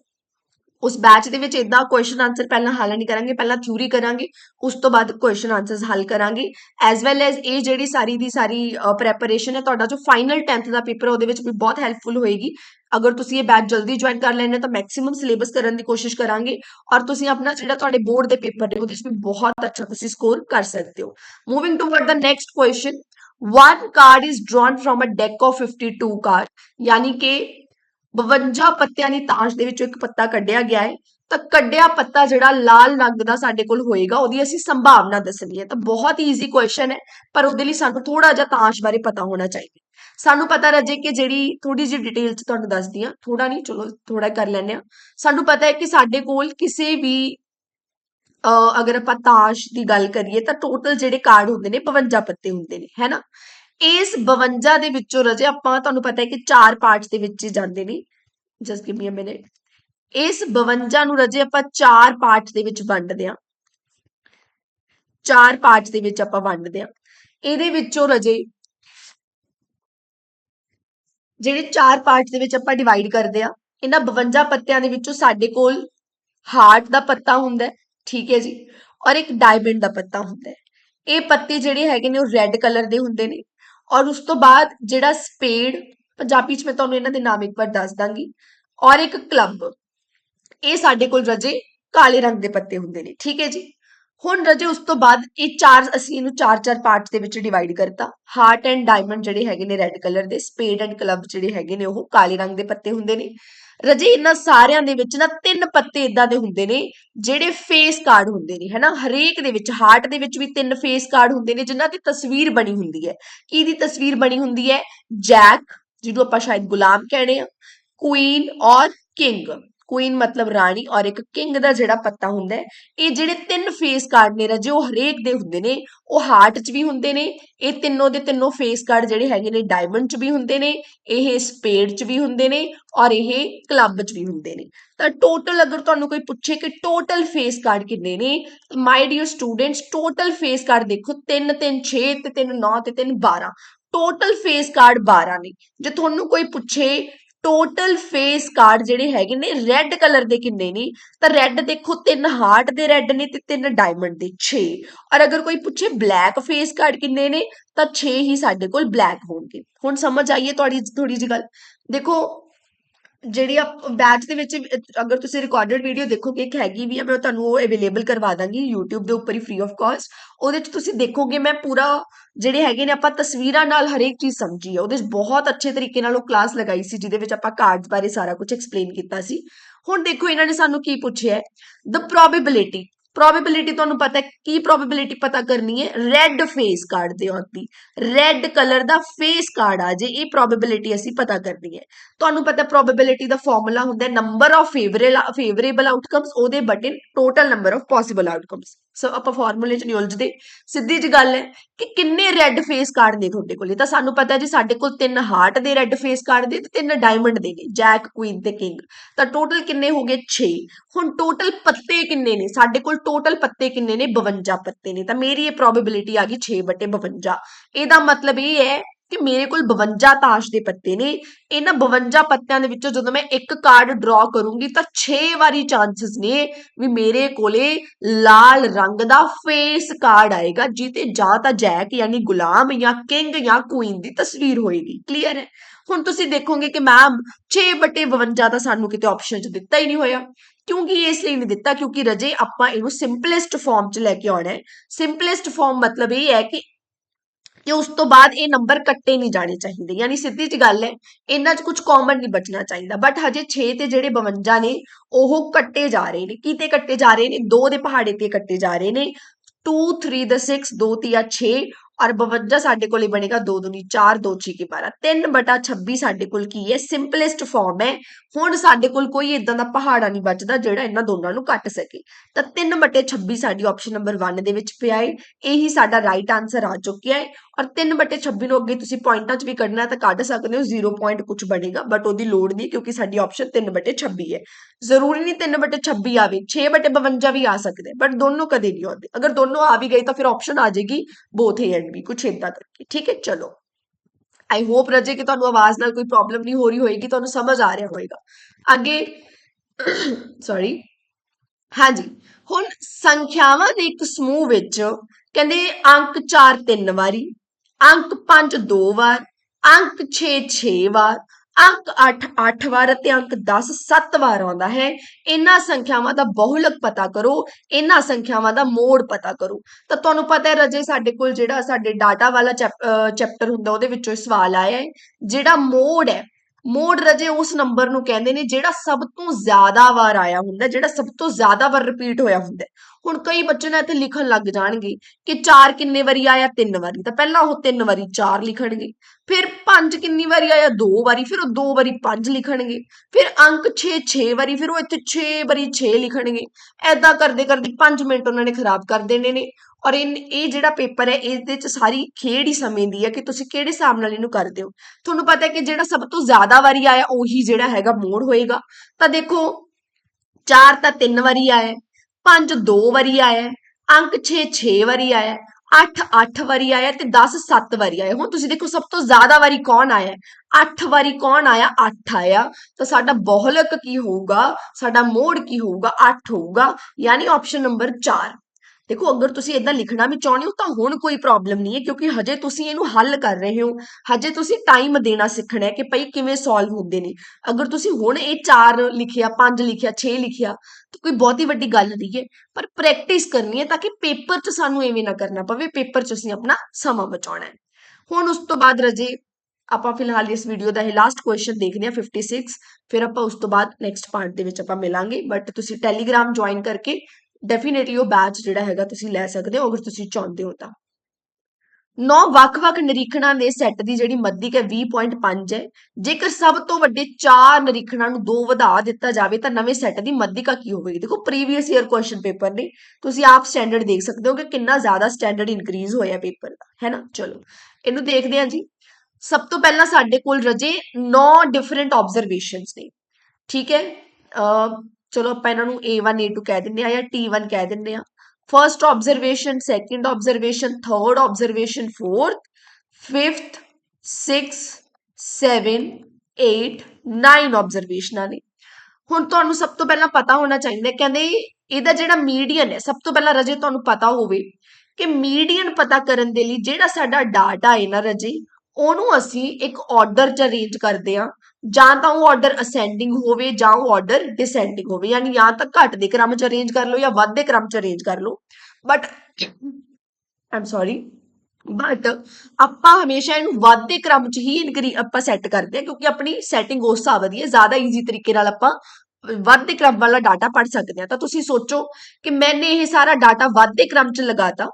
ਉਸ ਬੈਚ ਦੇ ਵਿੱਚ ਇਦਾਂ ਕੁਐਸਚਨ ਆਨਸਰ ਪਹਿਲਾਂ ਹੱਲ ਨਹੀਂ ਕਰਾਂਗੇ, ਪਹਿਲਾਂ ਥਿਊਰੀ ਕਰਾਂਗੇ, ਉਸ ਤੋਂ ਬਾਅਦ ਕੁਐਸਚਨ ਆਨਸਰਸ ਹੱਲ ਕਰਾਂਗੇ। ਐਸ ਵੈਲ ਐਸ ਇਹ ਜਿਹੜੀ ਸਾਰੀ ਦੀ ਸਾਰੀ ਪ੍ਰੈਪਰੇਸ਼ਨ ਹੈ, ਤੁਹਾਡਾ ਜੋ ਫਾਈਨਲ 10th ਦਾ ਪੇਪਰ ਉਹਦੇ ਵਿੱਚ ਵੀ ਬਹੁਤ ਹੈਲਪਫੁਲ ਹੋਏਗੀ। ਅਗਰ ਤੁਸੀਂ ਇਹ ਬੈਚ ਜਲਦੀ ਜੁਆਇਨ ਕਰ ਲੈਣੇ ਤਾਂ ਮੈਕਸਿਮਮ ਸਿਲੇਬਸ ਕਰਨ ਦੀ ਕੋਸ਼ਿਸ਼ ਕਰਾਂਗੇ ਔਰ ਤੁਸੀਂ ਆਪਣਾ ਜਿਹੜਾ ਤੁਹਾਡੇ ਬੋਰਡ ਦੇ ਪੇਪਰ ਨੇ, ਉਹਦੇ ਵਿੱਚ ਬਹੁਤ ਅੱਛਾ ਤੁਸੀਂ ਸਕੋਰ ਕਰ ਸਕਦੇ ਹੋ। Moving toward the next question one card is drawn from a deck of 52 card, ਯਾਨੀ ਕਿ 52 ਪੱਤਿਆਂ ਦੀ ਤਾਸ਼ ਦੇ ਵਿੱਚੋਂ ਇੱਕ ਪੱਤਾ ਕੱਢਿਆ ਗਿਆ ਹੈ। ਤਾਂ ਕੱਢਿਆ ਪੱਤਾ ਜਿਹੜਾ ਲਾਲ ਰੰਗ ਦਾ ਸਾਡੇ ਕੋਲ ਹੋਏਗਾ, ਉਹਦੀ ਅਸੀਂ ਸੰਭਾਵਨਾ ਦੱਸਣੀ ਹੈ। ਤਾਂ ਬਹੁਤ ਈਜ਼ੀ ਕੁਐਸਚਨ ਹੈ, ਪਰ ਉਹਦੇ ਲਈ ਸਾਨੂੰ ਥੋੜਾ ਜਿਹਾ ਤਾਸ਼ ਬਾਰੇ ਪਤਾ ਹੋਣਾ ਚਾਹੀਦਾ ਸਾਨੂੰ ਪਤਾ ਰਜੇ ਕਿ ਜਿਹੜੀ ਥੋੜੀ ਜਿਹੀ ਡਿਟੇਲ ਚ ਤੁਹਾਨੂੰ ਦੱਸਦੀ ਆ ਥੋੜਾ ਨਹੀਂ, ਚਲੋ ਥੋੜਾ ਕਰ ਲੈਂਦੇ ਆ ਸਾਨੂੰ ਪਤਾ ਹੈ ਕਿ ਸਾਡੇ ਕੋਲ ਕਿਸੇ ਵੀ ਅਹ ਅਗਰ ਆਪਾਂ ਤਾਸ਼ ਦੀ ਗੱਲ ਕਰੀਏ ਤਾਂ ਟੋਟਲ ਜਿਹੜੇ ਕਾਰਡ ਹੁੰਦੇ ਨੇ 52 ਪੱਤੇ ਹੁੰਦੇ ਨੇ ਹੈਨਾ ਇਸ 52 ਦੇ ਵਿੱਚੋਂ ਰਜੇ ਆਪਾਂ, ਤੁਹਾਨੂੰ ਪਤਾ ਹੈ ਕਿ ਚਾਰ ਪਾਰਟਸ ਦੇ ਵਿੱਚ ਹੀ ਜਾਂਦੇ ਨੇ। Just give me a minute ਇਸ 52 ਨੂੰ ਰਜੇ ਆਪਾਂ ਚਾਰ ਪਾਰਟ ਦੇ ਵਿੱਚ ਵੰਡਦੇ ਆ ਚਾਰ ਪਾਰਟ ਦੇ ਵਿੱਚ ਆਪਾਂ ਵੰਡਦੇ ਆ ਇਹਦੇ ਵਿੱਚੋਂ ਰਜੇ ਜਿਹੜੇ ਚਾਰ ਪਾਰਟ ਦੇ ਵਿੱਚ ਆਪਾਂ ਡਿਵਾਈਡ ਕਰਦੇ ਆ ਇਹਨਾਂ 52 ਪੱਤਿਆਂ ਦੇ ਵਿੱਚੋਂ ਸਾਡੇ ਕੋਲ ਹਾਰਟ ਦਾ ਪੱਤਾ ਹੁੰਦਾ ਠੀਕ ਹੈ ਜੀ, ਔਰ ਇੱਕ ਡਾਇਮੰਡ ਦਾ ਪੱਤਾ ਹੁੰਦਾ ਇਹ ਪੱਤੇ ਜਿਹੜੇ ਹੈਗੇ ਨੇ ਉਹ ਰੈੱਡ ਕਲਰ ਦੇ ਹੁੰਦੇ ਨੇ, ਔਰ ਉਸ ਤੋਂ ਬਾਅਦ ਜਿਹੜਾ ਸਪੇਡ ਪੰਜਾਬੀ ਚ ਮੈਂ ਤੁਹਾਨੂੰ ਇਹਨਾਂ ਦੇ ਨਾਮ ਇੱਕ ਵਾਰ ਦੱਸ ਦਾਂਗੀ, ਔਰ ਇੱਕ ਕਲੱਬ ਇਹ ਸਾਡੇ ਕੋਲ ਰਜੇ ਕਾਲੇ ਰੰਗ ਦੇ ਪੱਤੇ ਹੁੰਦੇ ਨੇ, ਠੀਕ ਹੈ ਜੀ? ਹੁਣ ਰਜੇ ਉਸ ਤੋਂ ਬਾਅਦ ਇਹ ਚਾਰ, ਅਸੀਂ ਇਹਨੂੰ ਚਾਰ ਚਾਰ ਪਾਰਟਸ ਦੇ ਵਿੱਚ ਡਿਵਾਈਡ ਕਰਤਾ। ਹਾਰਟ ਐਂਡ ਡਾਇਮੰਡ ਜਿਹੜੇ ਹੈਗੇ ਨੇ ਰੈੱਡ ਕਲਰ ਦੇ ਸਪੇਡ ਐਂਡ ਕਲੱਬ ਜਿਹੜੇ ਹੈਗੇ ਨੇ ਉਹ ਕਾਲੇ ਰੰਗ ਦੇ ਪੱਤੇ ਹੁੰਦੇ ਨੇ। ਰਜੇ ਇਹਨਾਂ ਸਾਰਿਆਂ ਦੇ ਵਿੱਚ ਨਾ ਤਿੰਨ ਪੱਤੇ ਇਦਾਂ ਦੇ ਹੁੰਦੇ ਨੇ, ਜਿਹੜੇ ਫੇਸ ਕਾਰਡ ਹੁੰਦੇ ਨੇ, ਹੈਨਾ? ਹਰੇਕ ਦੇ ਵਿੱਚ ਹਾਰਟ ਦੇ ਵਿੱਚ ਵੀ ਤਿੰਨ ਫੇਸ ਕਾਰਡ ਹੁੰਦੇ ਨੇ, ਜਿਨ੍ਹਾਂ ਦੀ ਤਸਵੀਰ ਬਣੀ ਹੁੰਦੀ ਹੈ। ਕਿਹਦੀ ਤਸਵੀਰ ਬਣੀ ਹੁੰਦੀ ਹੈ? ਜੈਕ ਜਿਹਨੂੰ ਆਪਾਂ ਸ਼ਾਇਦ ਗੁਲਾਮ ਕਹਿੰਦੇ ਆ ਕੁਈਨ ਔਰ ਕਿੰਗ ਕੁਈਨ ਮਤਲਬ ਰਾਣੀ ਔਰ ਇੱਕ ਕਿੰਗ ਦਾ ਜਿਹੜਾ ਪੱਤਾ ਹੁੰਦਾ ਇਹ ਜਿਹੜੇ ਤਿੰਨ ਫੇਸ ਕਾਰਡ ਨੇ ਰਜੇ, ਉਹ ਹਰੇਕ ਦੇ ਹੁੰਦੇ ਨੇ, ਉਹ ਹਾਰਟ 'ਚ ਵੀ ਹੁੰਦੇ ਨੇ, ਇਹ ਤਿੰਨੋਂ ਦੇ ਤਿੰਨੋਂ ਫੇਸ ਕਾਰਡ ਜਿਹੜੇ ਹੈਗੇ ਨੇ ਡਾਇਮੰਡ 'ਚ ਵੀ ਹੁੰਦੇ ਨੇ, ਇਹ ਸਪੇਡ 'ਚ ਵੀ ਹੁੰਦੇ ਨੇ ਔਰ ਇਹ ਕਲੱਬ 'ਚ ਵੀ ਹੁੰਦੇ ਨੇ। ਤਾਂ ਟੋਟਲ ਅਗਰ ਤੁਹਾਨੂੰ ਕੋਈ ਪੁੱਛੇ ਕਿ ਟੋਟਲ ਫੇਸ ਕਾਰਡ ਕਿੰਨੇ ਨੇ my dear students total face card ਦੇਖੋ 3 3 6 ਤੇ 3 9 ਤੇ 3 12 ਟੋਟਲ ਫੇਸ ਕਾਰਡ 12 ਨੇ। ਜੇ ਤੁਹਾਨੂੰ ਕੋਈ ਪੁੱਛੇ ਟੋਟਲ ਫੇਸ ਕਾਰਡ ਜਿਹੜੇ ਹੈਗੇ ਨੇ ਰੈੱਡ ਕਲਰ ਦੇ ਕਿੰਨੇ ਨੇ? ਤਾਂ ਰੈੱਡ ਦੇਖੋ, ਤਿੰਨ ਹਾਰਟ ਦੇ ਰੈੱਡ ਨੇ ਤੇ ਤਿੰਨ ਡਾਇਮੰਡ ਦੇ 6 ਔਰ ਅਗਰ ਕੋਈ ਪੁੱਛੇ ਬਲੈਕ ਫੇਸ ਕਾਰਡ ਕਿੰਨੇ ਨੇ, ਤਾਂ 6 ਹੀ ਸਾਡੇ ਕੋਲ ਬਲੈਕ ਹੋਣਗੇ। ਹੁਣ ਸਮਝ ਆਈਏ ਤੁਹਾਡੀ ਥੋੜੀ ਜਿਹੀ ਗੱਲ? ਦੇਖੋ ਜਿਹੜੀ ਆਪ ਬੈਚ ਦੇ ਵਿੱਚ ਅਗਰ ਤੁਸੀਂ ਰਿਕਾਰਡਡ ਵੀਡੀਓ ਦੇਖੋਗੇ ਇੱਕ ਹੈਗੀ ਵੀ ਆ, ਮੈਂ ਤੁਹਾਨੂੰ ਉਹ ਅਵੇਲੇਬਲ ਕਰਵਾ ਦਾਂਗੀ YouTube ਦੇ ਉੱਪਰ ਹੀ ਫ੍ਰੀ ਆਫ ਕਾਸਟ ਉਹਦੇ 'ਚ ਤੁਸੀਂ ਦੇਖੋਗੇ ਮੈਂ ਪੂਰਾ ਜਿਹੜੇ ਹੈਗੇ ਨੇ ਆਪਾਂ ਤਸਵੀਰਾਂ ਨਾਲ ਹਰੇਕ ਚੀਜ਼ ਸਮਝੀ ਆ। ਉਹਦੇ 'ਚ ਬਹੁਤ ਅੱਛੇ ਤਰੀਕੇ ਨਾਲ ਉਹ ਕਲਾਸ ਲਗਾਈ ਸੀ, ਜਿਹਦੇ ਵਿੱਚ ਆਪਾਂ ਕਾਰਡਸ ਬਾਰੇ ਸਾਰਾ ਕੁਝ ਐਕਸਪਲੇਨ ਕੀਤਾ ਸੀ। ਹੁਣ ਦੇਖੋ ਇਹਨਾਂ ਨੇ ਸਾਨੂੰ ਕੀ ਪੁੱਛਿਆ ਹੈ? ਦ ਪ੍ਰੋਬੇਬਿਲਿਟੀ ਪ੍ਰੋਬੇਬਿਲਿਟੀ ਤੁਹਾਨੂੰ ਪਤਾ ਹੈ, ਕੀ ਪ੍ਰੋਬੇਬਿਲਿਟੀ ਪਤਾ ਕਰਨੀ ਹੈ? ਰੈੱਡ ਫੇਸ ਕਾਰਡ ਦੇ ਆਉਣ ਦੀ। ਰੈੱਡ ਕਲਰ ਦਾ ਫੇਸ ਕਾਰਡ ਆ ਜੇ, ਇਹ ਪ੍ਰੋਬੇਬਿਲਿਟੀ ਅਸੀਂ ਪਤਾ ਕਰਨੀ ਹੈ। ਤੁਹਾਨੂੰ ਪਤਾ ਪ੍ਰੋਬੇਬਿਲਿਟੀ ਦਾ ਫਾਰਮੂਲਾ ਹੁੰਦਾ number of favourable favourable outcomes ਉਹਦੇ button total number of possible outcomes so ਆਪਾਂ ਫਾਰਮੂਲੇ 'ਚ ਨਹੀਂ ਉਲਝਦੇ। ਸਿੱਧੀ ਜੀ ਗੱਲ ਹੈ ਕਿ ਕਿੰਨੇ ਰੈੱਡ ਫੇਸ ਕਾਰਡ ਨੇ ਤੁਹਾਡੇ ਕੋਲੇ? ਤਾਂ ਸਾਨੂੰ ਪਤਾ ਜੀ, ਸਾਡੇ ਕੋਲ ਤਿੰਨ ਹਾਰਟ ਦੇ ਰੈੱਡ ਫੇਸ ਕਾਰਡ ਦੇ ਤੇ ਤਿੰਨ ਡਾਇਮੰਡ ਦੇ ਨੇ ਜੈਕ ਕੁਈਨ ਤੇ ਕਿੰਗ ਤਾਂ ਟੋਟਲ ਕਿੰਨੇ ਹੋ ਗਏ? 6 ਹੁਣ ਟੋਟਲ ਪੱਤੇ ਕਿੰਨੇ ਨੇ? ਸਾਡੇ ਕੋਲ ਟੋਟਲ ਪੱਤੇ ਕਿੰਨੇ ਨੇ? 52 ਪੱਤੇ ਨੇ। ਤਾਂ ਮੇਰੀ ਇਹ ਪ੍ਰੋਬੇਬਿਲਿਟੀ ਆ ਗਈ 6 ਬਟੇ 52 ਇਹਦਾ ਮਤਲਬ ਇਹ ਹੈ ਕਿ ਮੇਰੇ ਕੋਲ 52 ਤਾਸ਼ ਦੇ ਪੱਤੇ ਨੇ। ਇਹਨਾਂ 52 ਪੱਤਿਆਂ ਦੇ ਵਿੱਚੋਂ ਜਦੋਂ ਮੈਂ ਇੱਕ ਕਾਰਡ ਡਰਾ ਕਰੂੰਗੀ ਤਾਂ 6 ਵਾਰੀ ਚਾਂਸਸ ਨੇ ਵੀ ਮੇਰੇ ਕੋਲੇ ਲਾਲ ਰੰਗ ਦਾ ਫੇਸ ਕਾਰਡ ਆਏਗਾ ਜਿੱਤੇ ਜਾਂ ਤਾਂ ਜੈਕ ਯਾਨੀ ਗੁਲਾਮ ਜਾਂ ਕਿੰਗ ਜਾਂ ਕੁਈਨ ਦੀ ਤਸਵੀਰ ਹੋਏਗੀ। ਕਲੀਅਰ ਹੈ? ਹੁਣ ਤੁਸੀਂ ਦੇਖੋਗੇ ਕਿ ਮੈਮ 6/52 ਤਾਂ ਸਾਨੂੰ ਕਿਤੇ ਆਪਸ਼ਨ 'ਚ ਦਿੱਤਾ ਹੀ ਨਹੀਂ ਹੋਇਆ। ਕਿਉਂਕਿ ਇਸ ਲਈ ਨਹੀਂ ਦਿੱਤਾ, ਕਿਉਂਕਿ ਰਜੇ ਆਪਾਂ ਇਹਨੂੰ ਸਿੰਪਲੈਸਟ ਫਾਰਮ 'ਚ ਲੈ ਕੇ ਆਉਣਾ ਹੈ। ਸਿੰਪਲੈਸਟ ਫਾਰਮ ਮਤਲਬ ਇਹ ਹੈ ਕਿ ਕਿ ਉਸ ਤੋਂ ਬਾਅਦ ਇਹ ਨੰਬਰ ਕੱਟੇ ਨਹੀਂ ਜਾਣੇ ਚਾਹੀਦੇ। ਯਾਨੀ ਸਿੱਧੀ ਜੀ ਗੱਲ ਹੈ, ਇਹਨਾਂ 'ਚ ਕੁਝ ਕਾਮਨ ਨਹੀਂ ਬਚਣਾ ਚਾਹੀਦਾ। ਬਟ ਹਜੇ 6 ਤੇ ਜਿਹੜੇ 52 ਨੇ, ਉਹ ਕੱਟੇ ਜਾ ਰਹੇ ਨੇ। ਕਿਤੇ ਕੱਟੇ ਜਾ ਰਹੇ ਨੇ? 2 ਦੇ ਪਹਾੜੇ ਤੇ ਕੱਟੇ ਜਾ ਰਹੇ ਨੇ। 2 3 ਦਾ 6 2 ਤੀਆ 6 ਔਰ 52 ਸਾਡੇ ਕੋਲੇ ਬਣੇਗਾ। 2 ਦੂਨੀ 4 2 6 ਕੀ 12 3 ਬਟਾ 26 ਸਾਡੇ ਕੋਲ ਕੀ ਹੈ? ਸਿੰਪਲੈਸਟ ਫਾਰਮ ਹੈ। ਹੁਣ ਸਾਡੇ ਕੋਲ ਕੋਈ ਇਦਾਂ ਦਾ ਪਹਾੜਾ ਨਹੀਂ ਬਚਦਾ ਜਿਹੜਾ ਇਹਨਾਂ ਦੋਨਾਂ ਨੂੰ ਕੱਟ ਸਕੇ। ਤਾਂ 3 ਬਟੇ 26 ਸਾਡੀ ਆਪਸ਼ਨ ਨੰਬਰ 1 ਦੇ ਵਿੱਚ ਪਿਆ ਹੈ ਇਹੀ ਸਾਡਾ ਰਾਈਟ ਆਨਸਰ ਆ ਚੁੱਕਿਆ ਹੈ ਔਰ 3 ਬਟੇ 26 ਨੂੰ ਅੱਗੇ ਤੁਸੀਂ ਪੁਆਇੰਟਾਂ 'ਚ ਵੀ ਕੱਢਣਾ ਤਾਂ ਕੱਢ ਸਕਦੇ ਹੋ 0 ਪੁਆਇੰਟ ਕੁਝ ਬਣੇਗਾ ਬਟ ਉਹਦੀ ਲੋੜ ਨਹੀਂ ਕਿਉਂਕਿ ਸਾਡੀ ਆਪਸ਼ਨ 3 ਬਟੇ 26 ਹੈ ਜ਼ਰੂਰੀ ਨਹੀਂ 3 ਬਟੇ 26 ਆਵੇ 6 ਬਟੇ 52 ਵੀ ਆ ਸਕਦੇ ਬਟ ਦੋਨੋਂ ਕਦੇ ਨਹੀਂ ਆਉਂਦੇ। ਅਗਰ ਦੋਨੋਂ ਆ ਵੀ ਗਈ ਤਾਂ ਫਿਰ ਆਪਸ਼ਨ ਆ ਜਾਏਗੀ ਬੋਥ ਏ ਐਂਡ ਬੀ ਕੁਛ ਇਦਾਂ ਕਰਕੇ। ਠੀਕ ਹੈ ਚਲੋ। ਆਈ ਹੋਪ ਰਜੇ ਕਿ ਤੁਹਾਨੂੰ ਆਵਾਜ਼ ਨਾਲ ਕੋਈ ਪ੍ਰੋਬਲਮ ਨਹੀਂ ਹੋ ਰਹੀ ਹੋਏਗੀ ਤੁਹਾਨੂੰ ਸਮਝ ਆ ਰਿਹਾ ਹੋਏਗਾ ਅੱਗੇ ਸੌਰੀ ਹਾਂਜੀ ਹੁਣ ਸੰਖਿਆਵਾਂ ਦੇ ਇੱਕ ਸਮੂਹ ਵਿੱਚ ਕਹਿੰਦੇ ਅੰਕ 4 ਤਿੰਨ ਵਾਰੀ ਅੰਕ 5 ਦੋ ਵਾਰ ਅੰਕ 6 6 ਵਾਰ ਅੰਕ 8 8 ਵਾਰ ਅਤੇ ਅੰਕ 10 7 ਵਾਰ ਆਉਂਦਾ ਹੈ। ਇਹਨਾਂ ਸੰਖਿਆਵਾਂ ਦਾ ਬਹੁਲਕ ਪਤਾ ਕਰੋ, ਇਹਨਾਂ ਸੰਖਿਆਵਾਂ ਦਾ ਮੋੜ ਪਤਾ ਕਰੋ। ਤਾਂ ਤੁਹਾਨੂੰ ਪਤਾ ਹੈ ਰਜੇ, ਸਾਡੇ ਕੋਲ ਜਿਹੜਾ ਸਾਡੇ ਡਾਟਾ ਵਾਲਾ ਚੈਪਟਰ ਹੁੰਦਾ, ਉਹਦੇ ਵਿੱਚੋਂ ਇਹ ਸਵਾਲ ਆਇਆ ਹੈ। ਜਿਹੜਾ ਮੋੜ ਹੈ ਮੋਡ ਰਜੇ ਉਸ ਨੰਬਰ ਨੂੰ ਕਹਿੰਦੇ ਨੇ ਜਿਹੜਾ ਸਭ ਤੋਂ ਜ਼ਿਆਦਾ ਵਾਰ ਆਇਆ ਹੁੰਦਾ, ਜਿਹੜਾ ਸਭ ਤੋਂ ਜ਼ਿਆਦਾ ਵਾਰ ਰਿਪੀਟ ਹੋਇਆ ਹੁੰਦਾ ਹੁਣ ਕਈ ਬੱਚੇ ਨੇ ਇੱਥੇ ਲਿਖਣ ਲੱਗ ਜਾਣਗੇ ਕਿ 4 ਕਿੰਨੇ ਵਾਰੀ ਆਇਆ 3 ਵਾਰੀ। ਤਾਂ ਪਹਿਲਾਂ ਉਹ 3 ਵਾਰੀ 4 ਲਿਖਣਗੇ, ਫਿਰ 5 ਕਿੰਨੀ ਵਾਰੀ ਆਇਆ 2 ਵਾਰੀ, ਫਿਰ ਉਹ 2 ਵਾਰੀ 5 ਲਿਖਣਗੇ, ਫਿਰ ਅੰਕ 6 6 ਵਾਰੀ, ਫਿਰ ਉਹ ਇੱਥੇ 6 ਵਾਰੀ 6 ਲਿਖਣਗੇ। ਐਦਾਂ ਕਰਦੇ ਕਰਦੇ 5 ਮਿੰਟ ਉਹਨਾਂ ਨੇ ਖਰਾਬ ਕਰ ਦੇਣੇ ਨੇ। ਔਰ ਇਹ ਜਿਹੜਾ ਪੇਪਰ ਹੈ, ਇਹਦੇ ਚ ਸਾਰੀ ਖੇਡ ਹੀ ਸਮੇਂ ਦੀ ਹੈ ਕਿ ਤੁਸੀਂ ਕਿਹੜੇ ਹਿਸਾਬ ਨਾਲ ਇਹਨੂੰ ਕਰਦੇ ਹੋ। ਤੁਹਾਨੂੰ ਪਤਾ ਹੈ ਕਿ ਜਿਹੜਾ ਸਭ ਤੋਂ ਜ਼ਿਆਦਾ ਵਾਰੀ ਆਇਆ, ਉਹੀ ਜਿਹੜਾ ਹੈਗਾ ਮੋੜ ਹੋਏਗਾ। ਤਾਂ ਦੇਖੋ 4 ਤਾਂ 3 ਵਾਰੀ ਆਇਆ 5 2 ਵਾਰੀ ਆਇਆ, ਅੰਕ 6 6 ਵਾਰੀ ਆਇਆ 8 8 ਵਾਰੀ ਆਇਆ ਤੇ 10 7 ਵਾਰੀ ਆਇਆ। ਹੁਣ ਤੁਸੀਂ ਦੇਖੋ, ਸਭ ਤੋਂ ਜ਼ਿਆਦਾ ਵਾਰੀ ਕੌਣ ਆਇਆ? 8 ਵਾਰੀ ਕੌਣ ਆਇਆ? 8 ਆਇਆ। ਤਾਂ ਸਾਡਾ ਬਹੁਲਕ ਕੀ ਹੋਊਗਾ? ਸਾਡਾ ਮੋੜ ਕੀ ਹੋਊਗਾ? 8 ਹੋਊਗਾ। ਯਾਨੀ ਆਪਸ਼ਨ ਨੰਬਰ 4 ਦੇਖੋ, ਅਗਰ ਤੁਸੀਂ ਇਦਾਂ ਲਿਖਣਾ ਵੀ ਚਾਹੁੰਦੇ ਹੋ, ਤਾਂ ਹੁਣ ਕੋਈ ਪ੍ਰੋਬਲਮ ਨਹੀਂ ਹੈ, ਕਿਉਂਕਿ ਹਜੇ ਤੁਸੀਂ ਇਹਨੂੰ ਹੱਲ ਕਰ ਰਹੇ ਹੋ। ਹਜੇ ਤੁਸੀਂ ਟਾਈਮ ਦੇਣਾ ਸਿੱਖਣਾ ਹੈ ਕਿ ਭਈ ਕਿਵੇਂ ਸੋਲਵ ਹੁੰਦੇ ਨੇ। ਅਗਰ ਤੁਸੀਂ ਹੁਣ ਇਹ 4 ਲਿਖਿਆ 5 ਲਿਖਿਆ 6 ਲਿਖਿਆ, ਤਾਂ ਕੋਈ ਬਹੁਤੀ ਵੱਡੀ ਗੱਲ ਨਹੀਂ ਹੈ। ਪਰ ਪ੍ਰੈਕਟਿਸ ਕਰਨੀ ਹੈ ਤਾਂ ਕਿ ਪੇਪਰ 'ਚ ਸਾਨੂੰ ਐਵੇਂ ਨਾ ਕਰਨਾ ਪਵੇ ਪੇਪਰ 'ਚ ਅਸੀਂ ਆਪਣਾ ਸਮਾਂ ਬਚਾਉਣਾ ਹੈ। ਹੁਣ ਉਸ ਤੋਂ ਬਾਅਦ ਰਜੇ, ਆਪਾਂ ਫਿਲਹਾਲ ਇਸ ਵੀਡੀਓ ਦਾ ਇਹ ਲਾਸਟ ਕੁਐਸਚਨ ਦੇਖਦੇ ਹਾਂ 56 ਫਿਰ ਆਪਾਂ ਉਸ ਤੋਂ ਬਾਅਦ ਨੈਕਸਟ ਪਾਰਟ ਦੇ ਵਿੱਚ ਆਪਾਂ ਮਿਲਾਂਗੇ। ਬਟ ਤੁਸੀਂ ਟੈਲੀਗ੍ਰਾਮ ਜੁਆਇਨ ਕਰਕੇ ਡੈਫੀਨੇਟਲੀ ਉਹ ਬੈਚ ਜਿਹੜਾ ਹੈਗਾ ਤੁਸੀਂ ਲੈ ਸਕਦੇ ਹੋ, ਅਗਰ ਤੁਸੀਂ ਚਾਹੁੰਦੇ ਹੋ ਤਾਂ। ਨੌ ਵੱਖ-ਵੱਖ ਨਿਰੀਖਣਾਂ ਦੇ ਸੈੱਟ ਦੀ ਜਿਹੜੀ ਮੱਧਿਕ ਹੈ 20.5 ਹੈ। ਜੇਕਰ ਸਭ ਤੋਂ ਵੱਡੇ ਚਾਰ ਨਿਰੀਖਣਾਂ ਨੂੰ ਦੋ ਵਧਾ ਦਿੱਤਾ ਜਾਵੇ, ਤਾਂ ਨਵੇਂ ਸੈੱਟ ਦੀ ਮੱਧਿਕਾ ਕੀ ਹੋਵੇਗੀ? ਦੇਖੋ ਪ੍ਰੀਵੀਅਸ ਈਅਰ ਕੁਐਸਚਨ ਪੇਪਰ ਨੇ। ਤੁਸੀਂ ਆਪ ਸਟੈਂਡਰਡ ਦੇਖ ਸਕਦੇ ਹੋ ਕਿ ਕਿੰਨਾ ਜ਼ਿਆਦਾ ਸਟੈਂਡਰਡ ਇਨਕਰੀਜ਼ ਹੋਇਆ ਪੇਪਰ ਦਾ, ਹੈ ਨਾ? ਚਲੋ, ਇਹਨੂੰ ਦੇਖਦੇ ਹਾਂ ਜੀ। ਸਭ ਤੋਂ ਪਹਿਲਾਂ ਸਾਡੇ ਕੋਲ ਰਜੇ ਨੌ ਡਿਫਰੈਂਟ ਆਬਜ਼ਰਵੇਸ਼ਨਸ ਨੇ। ਠੀਕ ਹੈ? ਅ ਚਲੋ ਆਪਾਂ ਇਹਨਾਂ ਨੂੰ A1 A2 ਕਹਿ ਦਿੰਦੇ ਆ ਜਾਂ T1 ਕਹਿ ਦਿੰਦੇ ਆ first observation second observation third observation fourth fifth 6 7 8 9 ਆਬਜ਼ਰਵੇਸ਼ਨਾਂ ਨੇ। ਹੁਣ ਤੁਹਾਨੂੰ ਸਭ ਤੋਂ ਪਹਿਲਾਂ ਪਤਾ ਹੋਣਾ ਚਾਹੀਦਾ, ਕਹਿੰਦੇ ਇਹਦਾ ਜਿਹੜਾ ਮੀਡੀਅਨ ਹੈ, ਸਭ ਤੋਂ ਪਹਿਲਾਂ ਰਜੇ ਤੁਹਾਨੂੰ ਪਤਾ ਹੋਵੇ ਕਿ ਮੀਡੀਅਨ ਪਤਾ ਕਰਨ ਦੇ ਲਈ ਜਿਹੜਾ ਸਾਡਾ ਡਾਟਾ ਹੈ ਨਾ ਰਜੇ, ਉਹਨੂੰ ਅਸੀਂ ਇੱਕ ਆਰਡਰ ਚ ਅਰੇਂਜ ਕਰਦੇ ਆ ਜਾਂ ਤਾਂ ਉਹ ਆਰਡਰ ਅਸੈਂਡਿੰਗ ਹੋਵੇ ਜਾਂ ਉਹ ਆਰਡਰ ਡਿਸੈਂਡਿੰਗ ਹੋਵੇ, ਯਾਨੀ ਜਾਂ ਤਾਂ ਘੱਟ ਦੇ ਕ੍ਰਮ ਚ ਅਰੇਂਜ ਕਰ ਲਓ ਜਾਂ ਵੱਧ ਦੇ ਕ੍ਰਮ ਚ ਅਰੇਂਜ ਕਰ ਲਓ। ਬਟ ਆਮ ਸੌਰੀ ਬਟ ਆਪਾਂ ਹਮੇਸ਼ਾ ਇਹਨੂੰ ਵੱਧਦੇ ਕ੍ਰਮ ਚ ਹੀ ਇਨਕਰੀ, ਆਪਾਂ ਸੈੱਟ ਕਰਦੇ ਹਾਂ, ਕਿਉਂਕਿ ਆਪਣੀ ਸੈਟਿੰਗ ਉਸ ਹਿਸਾਬ ਦੀ ਹੈ, ਜ਼ਿਆਦਾ ਈਜ਼ੀ ਤਰੀਕੇ ਨਾਲ ਆਪਾਂ ਵੱਧਦੇ ਕ੍ਰਮ ਵਾਲਾ ਡਾਟਾ ਪੜ ਸਕਦੇ ਹਾਂ। ਤਾਂ ਤੁਸੀਂ ਸੋਚੋ ਕਿ ਮੈਨੇ ਇਹ ਸਾਰਾ ਡਾਟਾ ਵੱਧਦੇ ਕ੍ਰਮ ਚ ਲਗਾਤਾ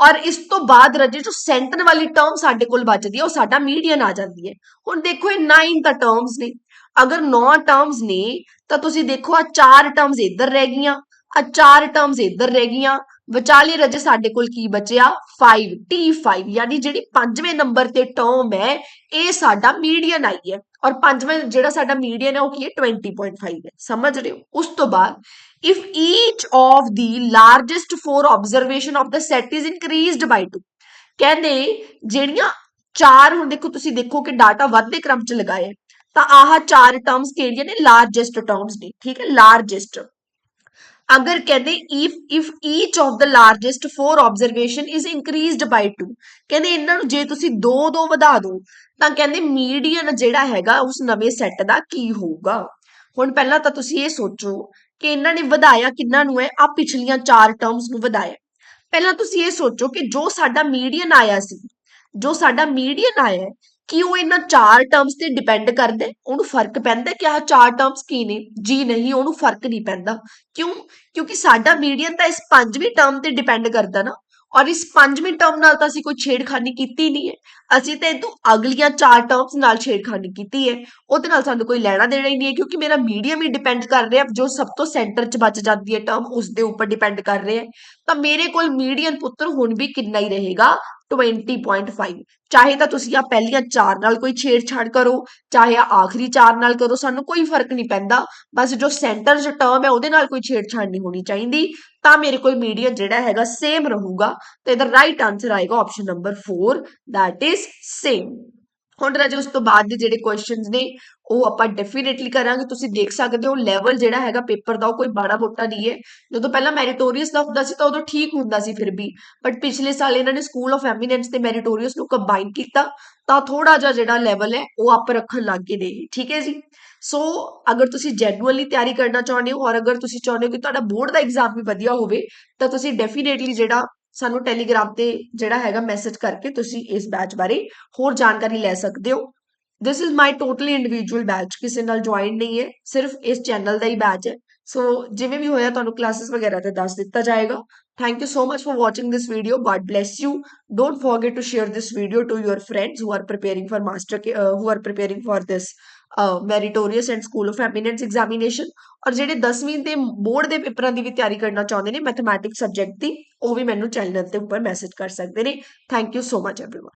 ਔਰ ਇਸ ਤੋਂ ਬਾਅਦ ਰਜੇ ਜੋ ਸੈਂਟਰ ਵਾਲੀ ਟਰਮ ਸਾਡੇ ਕੋਲ ਬਚਦੀ ਹੈ ਉਹ ਸਾਡਾ ਮੀਡੀਅਨ ਆ ਜਾਂਦੀ ਹੈ ਹੁਣ ਦੇਖੋ ਇਹ 9 ਤਾਂ ਟਰਮਸ ਨੇ ਅਗਰ 9 ਟਰਮਸ ਨੇ ਤਾਂ ਤੁਸੀਂ ਦੇਖੋ ਆ ਚਾਰ ਟਰਮਸ ਇੱਧਰ ਰਹਿ ਗਈਆਂ ਆ ਚਾਰ ਟਰਮਸ ਇੱਧਰ ਰਹਿ ਗਈਆਂ ਵਿਚਾਲੇ ਰਜੇ ਸਾਡੇ ਕੋਲ ਕੀ ਬਚਿਆ 5 T5 ਯਾਨੀ ਜਿਹੜੀ ਪੰਜਵੇਂ ਨੰਬਰ ਤੇ ਟਰਮ ਹੈ ਇਹ ਸਾਡਾ ਮੀਡੀਅਨ ਆਈ ਹੈ ਔਰ ਪੰਜਵੇਂ ਜਿਹੜਾ ਸਾਡਾ ਮੀਡੀਅਨ ਹੈ ਉਹ ਕੀ ਹੈ 20.5 ਹੈ ਸਮਝ ਰਹੇ ਹੋ ਉਸ ਤੋਂ ਬਾਅਦ if each of the largest four observation of the set is increased by 2 ਕਹਿੰਦੇ, ਜਿਹੜੀਆਂ ਚਾਰ ਹੁਣ ਦੇਖੋ ਤੁਸੀਂ ਦੇਖੋ ਕਿ ਡਾਟਾ ਵੱਧਦੇ ਕ੍ਰਮ ਚ ਲਗਾਏ, ਤਾਂ ਆਹ ਚਾਰ ਟਰਮਸ ਕਿਹੜੀਆਂ ਨੇ? ਲਾਰਜੈਸਟ ਟਰਮਸ ਨੇ, ਠੀਕ ਹੈ? ਲਾਰਜੈਸਟ ਅਗਰ ਕਹਿੰਦੇ if if each of the largest four observation is increased by 2 ਕਹਿੰਦੇ ਇਹਨਾਂ ਨੂੰ ਜੇ ਤੁਸੀਂ ਦੋ ਦੋ ਵਧਾ ਦਿਓ ਤਾਂ ਕਹਿੰਦੇ ਮੀਡੀਅਨ ਜਿਹੜਾ ਹੈਗਾ ਉਸ ਨਵੇਂ ਸੈੱਟ ਦਾ ਕੀ ਹੋਊਗਾ? ਹੁਣ ਪਹਿਲਾਂ ਤਾਂ ਤੁਸੀਂ ਇਹ ਸੋਚੋ ਕਿ ਇਹਨਾਂ ਨੇ ਵਧਾਇਆ ਕਿੰਨਾ ਨੂੰ ਹੈ? ਆ ਪਿਛਲੀਆਂ ਚਾਰ ਟਰਮਸ ਨੂੰ ਵਧਾਇਆ। ਪਹਿਲਾਂ ਤੁਸੀਂ ਇਹ ਸੋਚੋ ਕਿ ਜੋ ਸਾਡਾ ਮੀਡੀਅਨ ਆਇਆ ਸੀ, ਜੋ ਸਾਡਾ ਮੀਡੀਅਨ ਆਇਆ, ਕਿ ਉਹ ਇਹਨਾਂ ਚਾਰ ਟਰਮਸ ਤੇ ਡਿਪੈਂਡ ਕਰਦਾ? ਉਹਨੂੰ ਫ਼ਰਕ ਪੈਂਦਾ ਕਿ ਆਹ ਚਾਰ ਟਰਮਸ ਕੀ ਨੇ? ਜੀ ਨਹੀਂ, ਉਹਨੂੰ ਫ਼ਰਕ ਨਹੀਂ ਪੈਂਦਾ। ਕਿਉਂ? ਕਿਉਂਕਿ ਸਾਡਾ ਮੀਡੀਅਨ ਤਾਂ ਇਸ ਪੰਜਵੀਂ ਟਰਮ ਤੇ ਡਿਪੈਂਡ ਕਰਦਾ ਨਾ। ਔਰ ਇਸ ਪੰਜਵੀਂ ਟਰਮ ਨਾਲ ਤਾਂ ਅਸੀਂ ਕੋਈ ਛੇੜਖਾਨੀ ਕੀਤੀ ਨਹੀਂ ਹੈ। ਅਸੀਂ ਤਾਂ ਇਹ ਤੋਂ ਅਗਲੀਆਂ ਚਾਰ ਟਰਮਸ ਨਾਲ ਛੇੜਖਾਨੀ ਕੀਤੀ ਹੈ। ਉਹਦੇ ਨਾਲ ਸਾਨੂੰ ਕੋਈ ਲੈਣਾ ਦੇਣਾ ਹੀ ਨਹੀਂ ਹੈ ਕਿਉਂਕਿ ਮੇਰਾ ਮੀਡੀਅਮ ਹੀ ਡਿਪੈਂਡ ਕਰ ਰਿਹਾ ਜੋ ਸਭ ਤੋਂ ਸੈਂਟਰ 'ਚ ਬਚ ਜਾਂਦੀ ਹੈ ਟਰਮ ਉਸ ਦੇ ਉੱਪਰ ਡਿਪੈਂਡ ਕਰ ਰਿਹਾ ਤਾਂ ਮੇਰੇ ਕੋਲ ਮੀਡੀਅਨ ਪੁੱਤਰ ਹੁਣ ਵੀ ਕਿੰਨਾ ਹੀ ਰਹੇਗਾ? 20.5 ਚਾਹੇ ਤਾਂ ਤੁਸੀਂ ਆ ਪਹਿਲੀਆਂ ਚਾਰ ਨਾਲ ਕੋਈ ਛੇੜਛਾੜ ਕਰੋ, ਚਾਹੇ ਆ ਆਖਰੀ ਚਾਰ ਨਾਲ ਕਰੋ, ਸਾਨੂੰ ਕੋਈ ਫ਼ਰਕ ਨਹੀਂ ਪੈਂਦਾ। ਬਸ ਜੋ ਸੈਂਟਰ 'ਚ ਟਰਮ ਹੈ, ਉਹਦੇ ਨਾਲ ਕੋਈ ਛੇੜਛਾੜ ਨਹੀਂ ਹੋਣੀ ਚਾਹੀਦੀ। ਤਾਂ ਮੇਰੇ ਕੋਲ ਮੀਡੀਅਨ ਜਿਹੜਾ ਹੈਗਾ ਸੇਮ ਰਹੂਗਾ। ਤੇ ਇਹਦਾ ਰਾਈਟ ਆਨਸਰ ਆਏਗਾ option number 4 that is same ਹੁਣ ਰਾਜੇ, ਉਸ ਤੋਂ ਬਾਅਦ ਦੇ ਜਿਹੜੇ ਕੁਐਸਚਨਸ ਨੇ, ਉਹ ਆਪਾਂ ਡੈਫੀਨਿਟਲੀ ਕਰਾਂਗੇ। ਤੁਸੀਂ ਦੇਖ ਸਕਦੇ ਹੋ ਲੈਵਲ ਜਿਹੜਾ ਹੈਗਾ ਪੇਪਰ ਦਾ, ਉਹ ਕੋਈ ਬਾੜਾ ਮੋਟਾ ਨਹੀਂ ਹੈ। ਜਦੋਂ ਪਹਿਲਾਂ ਮੈਰੀਟੋਰੀਅਸ ਦਾ ਹੁੰਦਾ ਸੀ, ਤਾਂ ਉਦੋਂ ਠੀਕ ਹੁੰਦਾ ਸੀ ਫਿਰ ਵੀ। ਬਟ ਪਿਛਲੇ ਸਾਲ ਇਹਨਾਂ ਨੇ ਸਕੂਲ ਆਫ ਐਮੀਨੈਂਸ ਤੇ ਮੈਰੀਟੋਰੀਅਸ ਨੂੰ ਕੰਬਾਈਨ ਕੀਤਾ, ਤਾਂ ਥੋੜਾ ਜਿਹਾ ਜਿਹੜਾ ਲੈਵਲ ਹੈ, ਉਹ ਆਪ ਰੱਖਣ ਲੱਗ ਗਏ ਨੇ। ਠੀਕ ਹੈ ਜੀ? ਸੋ ਅਗਰ ਤੁਸੀਂ ਜੈਨੂਅਲੀ ਤਿਆਰੀ ਕਰਨਾ ਚਾਹੁੰਦੇ ਹੋ, ਔਰ ਅਗਰ ਤੁਸੀਂ ਚਾਹੁੰਦੇ ਹੋ ਕਿ ਤੁਹਾਡਾ ਬੋਰਡ ਦਾ ਐਗਜ਼ਾਮ ਵੀ ਵਧੀਆ ਹੋਵੇ, ਤਾਂ ਤੁਸੀਂ ਡੈਫੀਨਿਟਲੀ ਜਿਹੜਾ ਸਾਨੂੰ ਟੈਲੀਗ੍ਰਾਮ ਤੇ ਜਿਹੜਾ ਹੈਗਾ ਮੈਸੇਜ ਕਰਕੇ ਤੁਸੀਂ ਇਸ ਬੈਚ ਬਾਰੇ ਹੋਰ ਜਾਣਕਾਰੀ ਲੈ ਸਕਦੇ ਹੋ this is my totally individual batch ਕਿਸੇ ਨਾਲ ਜੁਆਇਨ ਨਹੀਂ ਹੈ ਸਿਰਫ ਇਸ ਚੈਨਲ ਦਾ ਹੀ ਬੈਚ ਹੈ ਸੋ ਜਿਵੇਂ ਵੀ ਹੋਇਆ ਤੁਹਾਨੂੰ ਕਲਾਸਿਸ ਵਗੈਰਾ ਤੇ ਦੱਸ ਦਿੱਤਾ ਜਾਏਗਾ thank you so much for watching this video God bless you don't forget to share this video to your friends who are preparing for master who are preparing for this meritorious and school of eminence examination ਔਰ ਜਿਹੜੇ 10ਵੀਂ ਦੇ board ਦੇ ਪੇਪਰਾਂ ਦੀ ਵੀ ਤਿਆਰੀ ਕਰਨਾ ਚਾਹੁੰਦੇ ਨੇ ਮੈਥਮੈਟਿਕਸ ਸਬਜੈਕਟ ਦੀ ਉਹ ਵੀ ਮੈਨੂੰ ਚੈਨਲ ਦੇ ਉੱਪਰ ਮੈਸੇਜ ਕਰ ਸਕਦੇ ਨੇ thank you so much everyone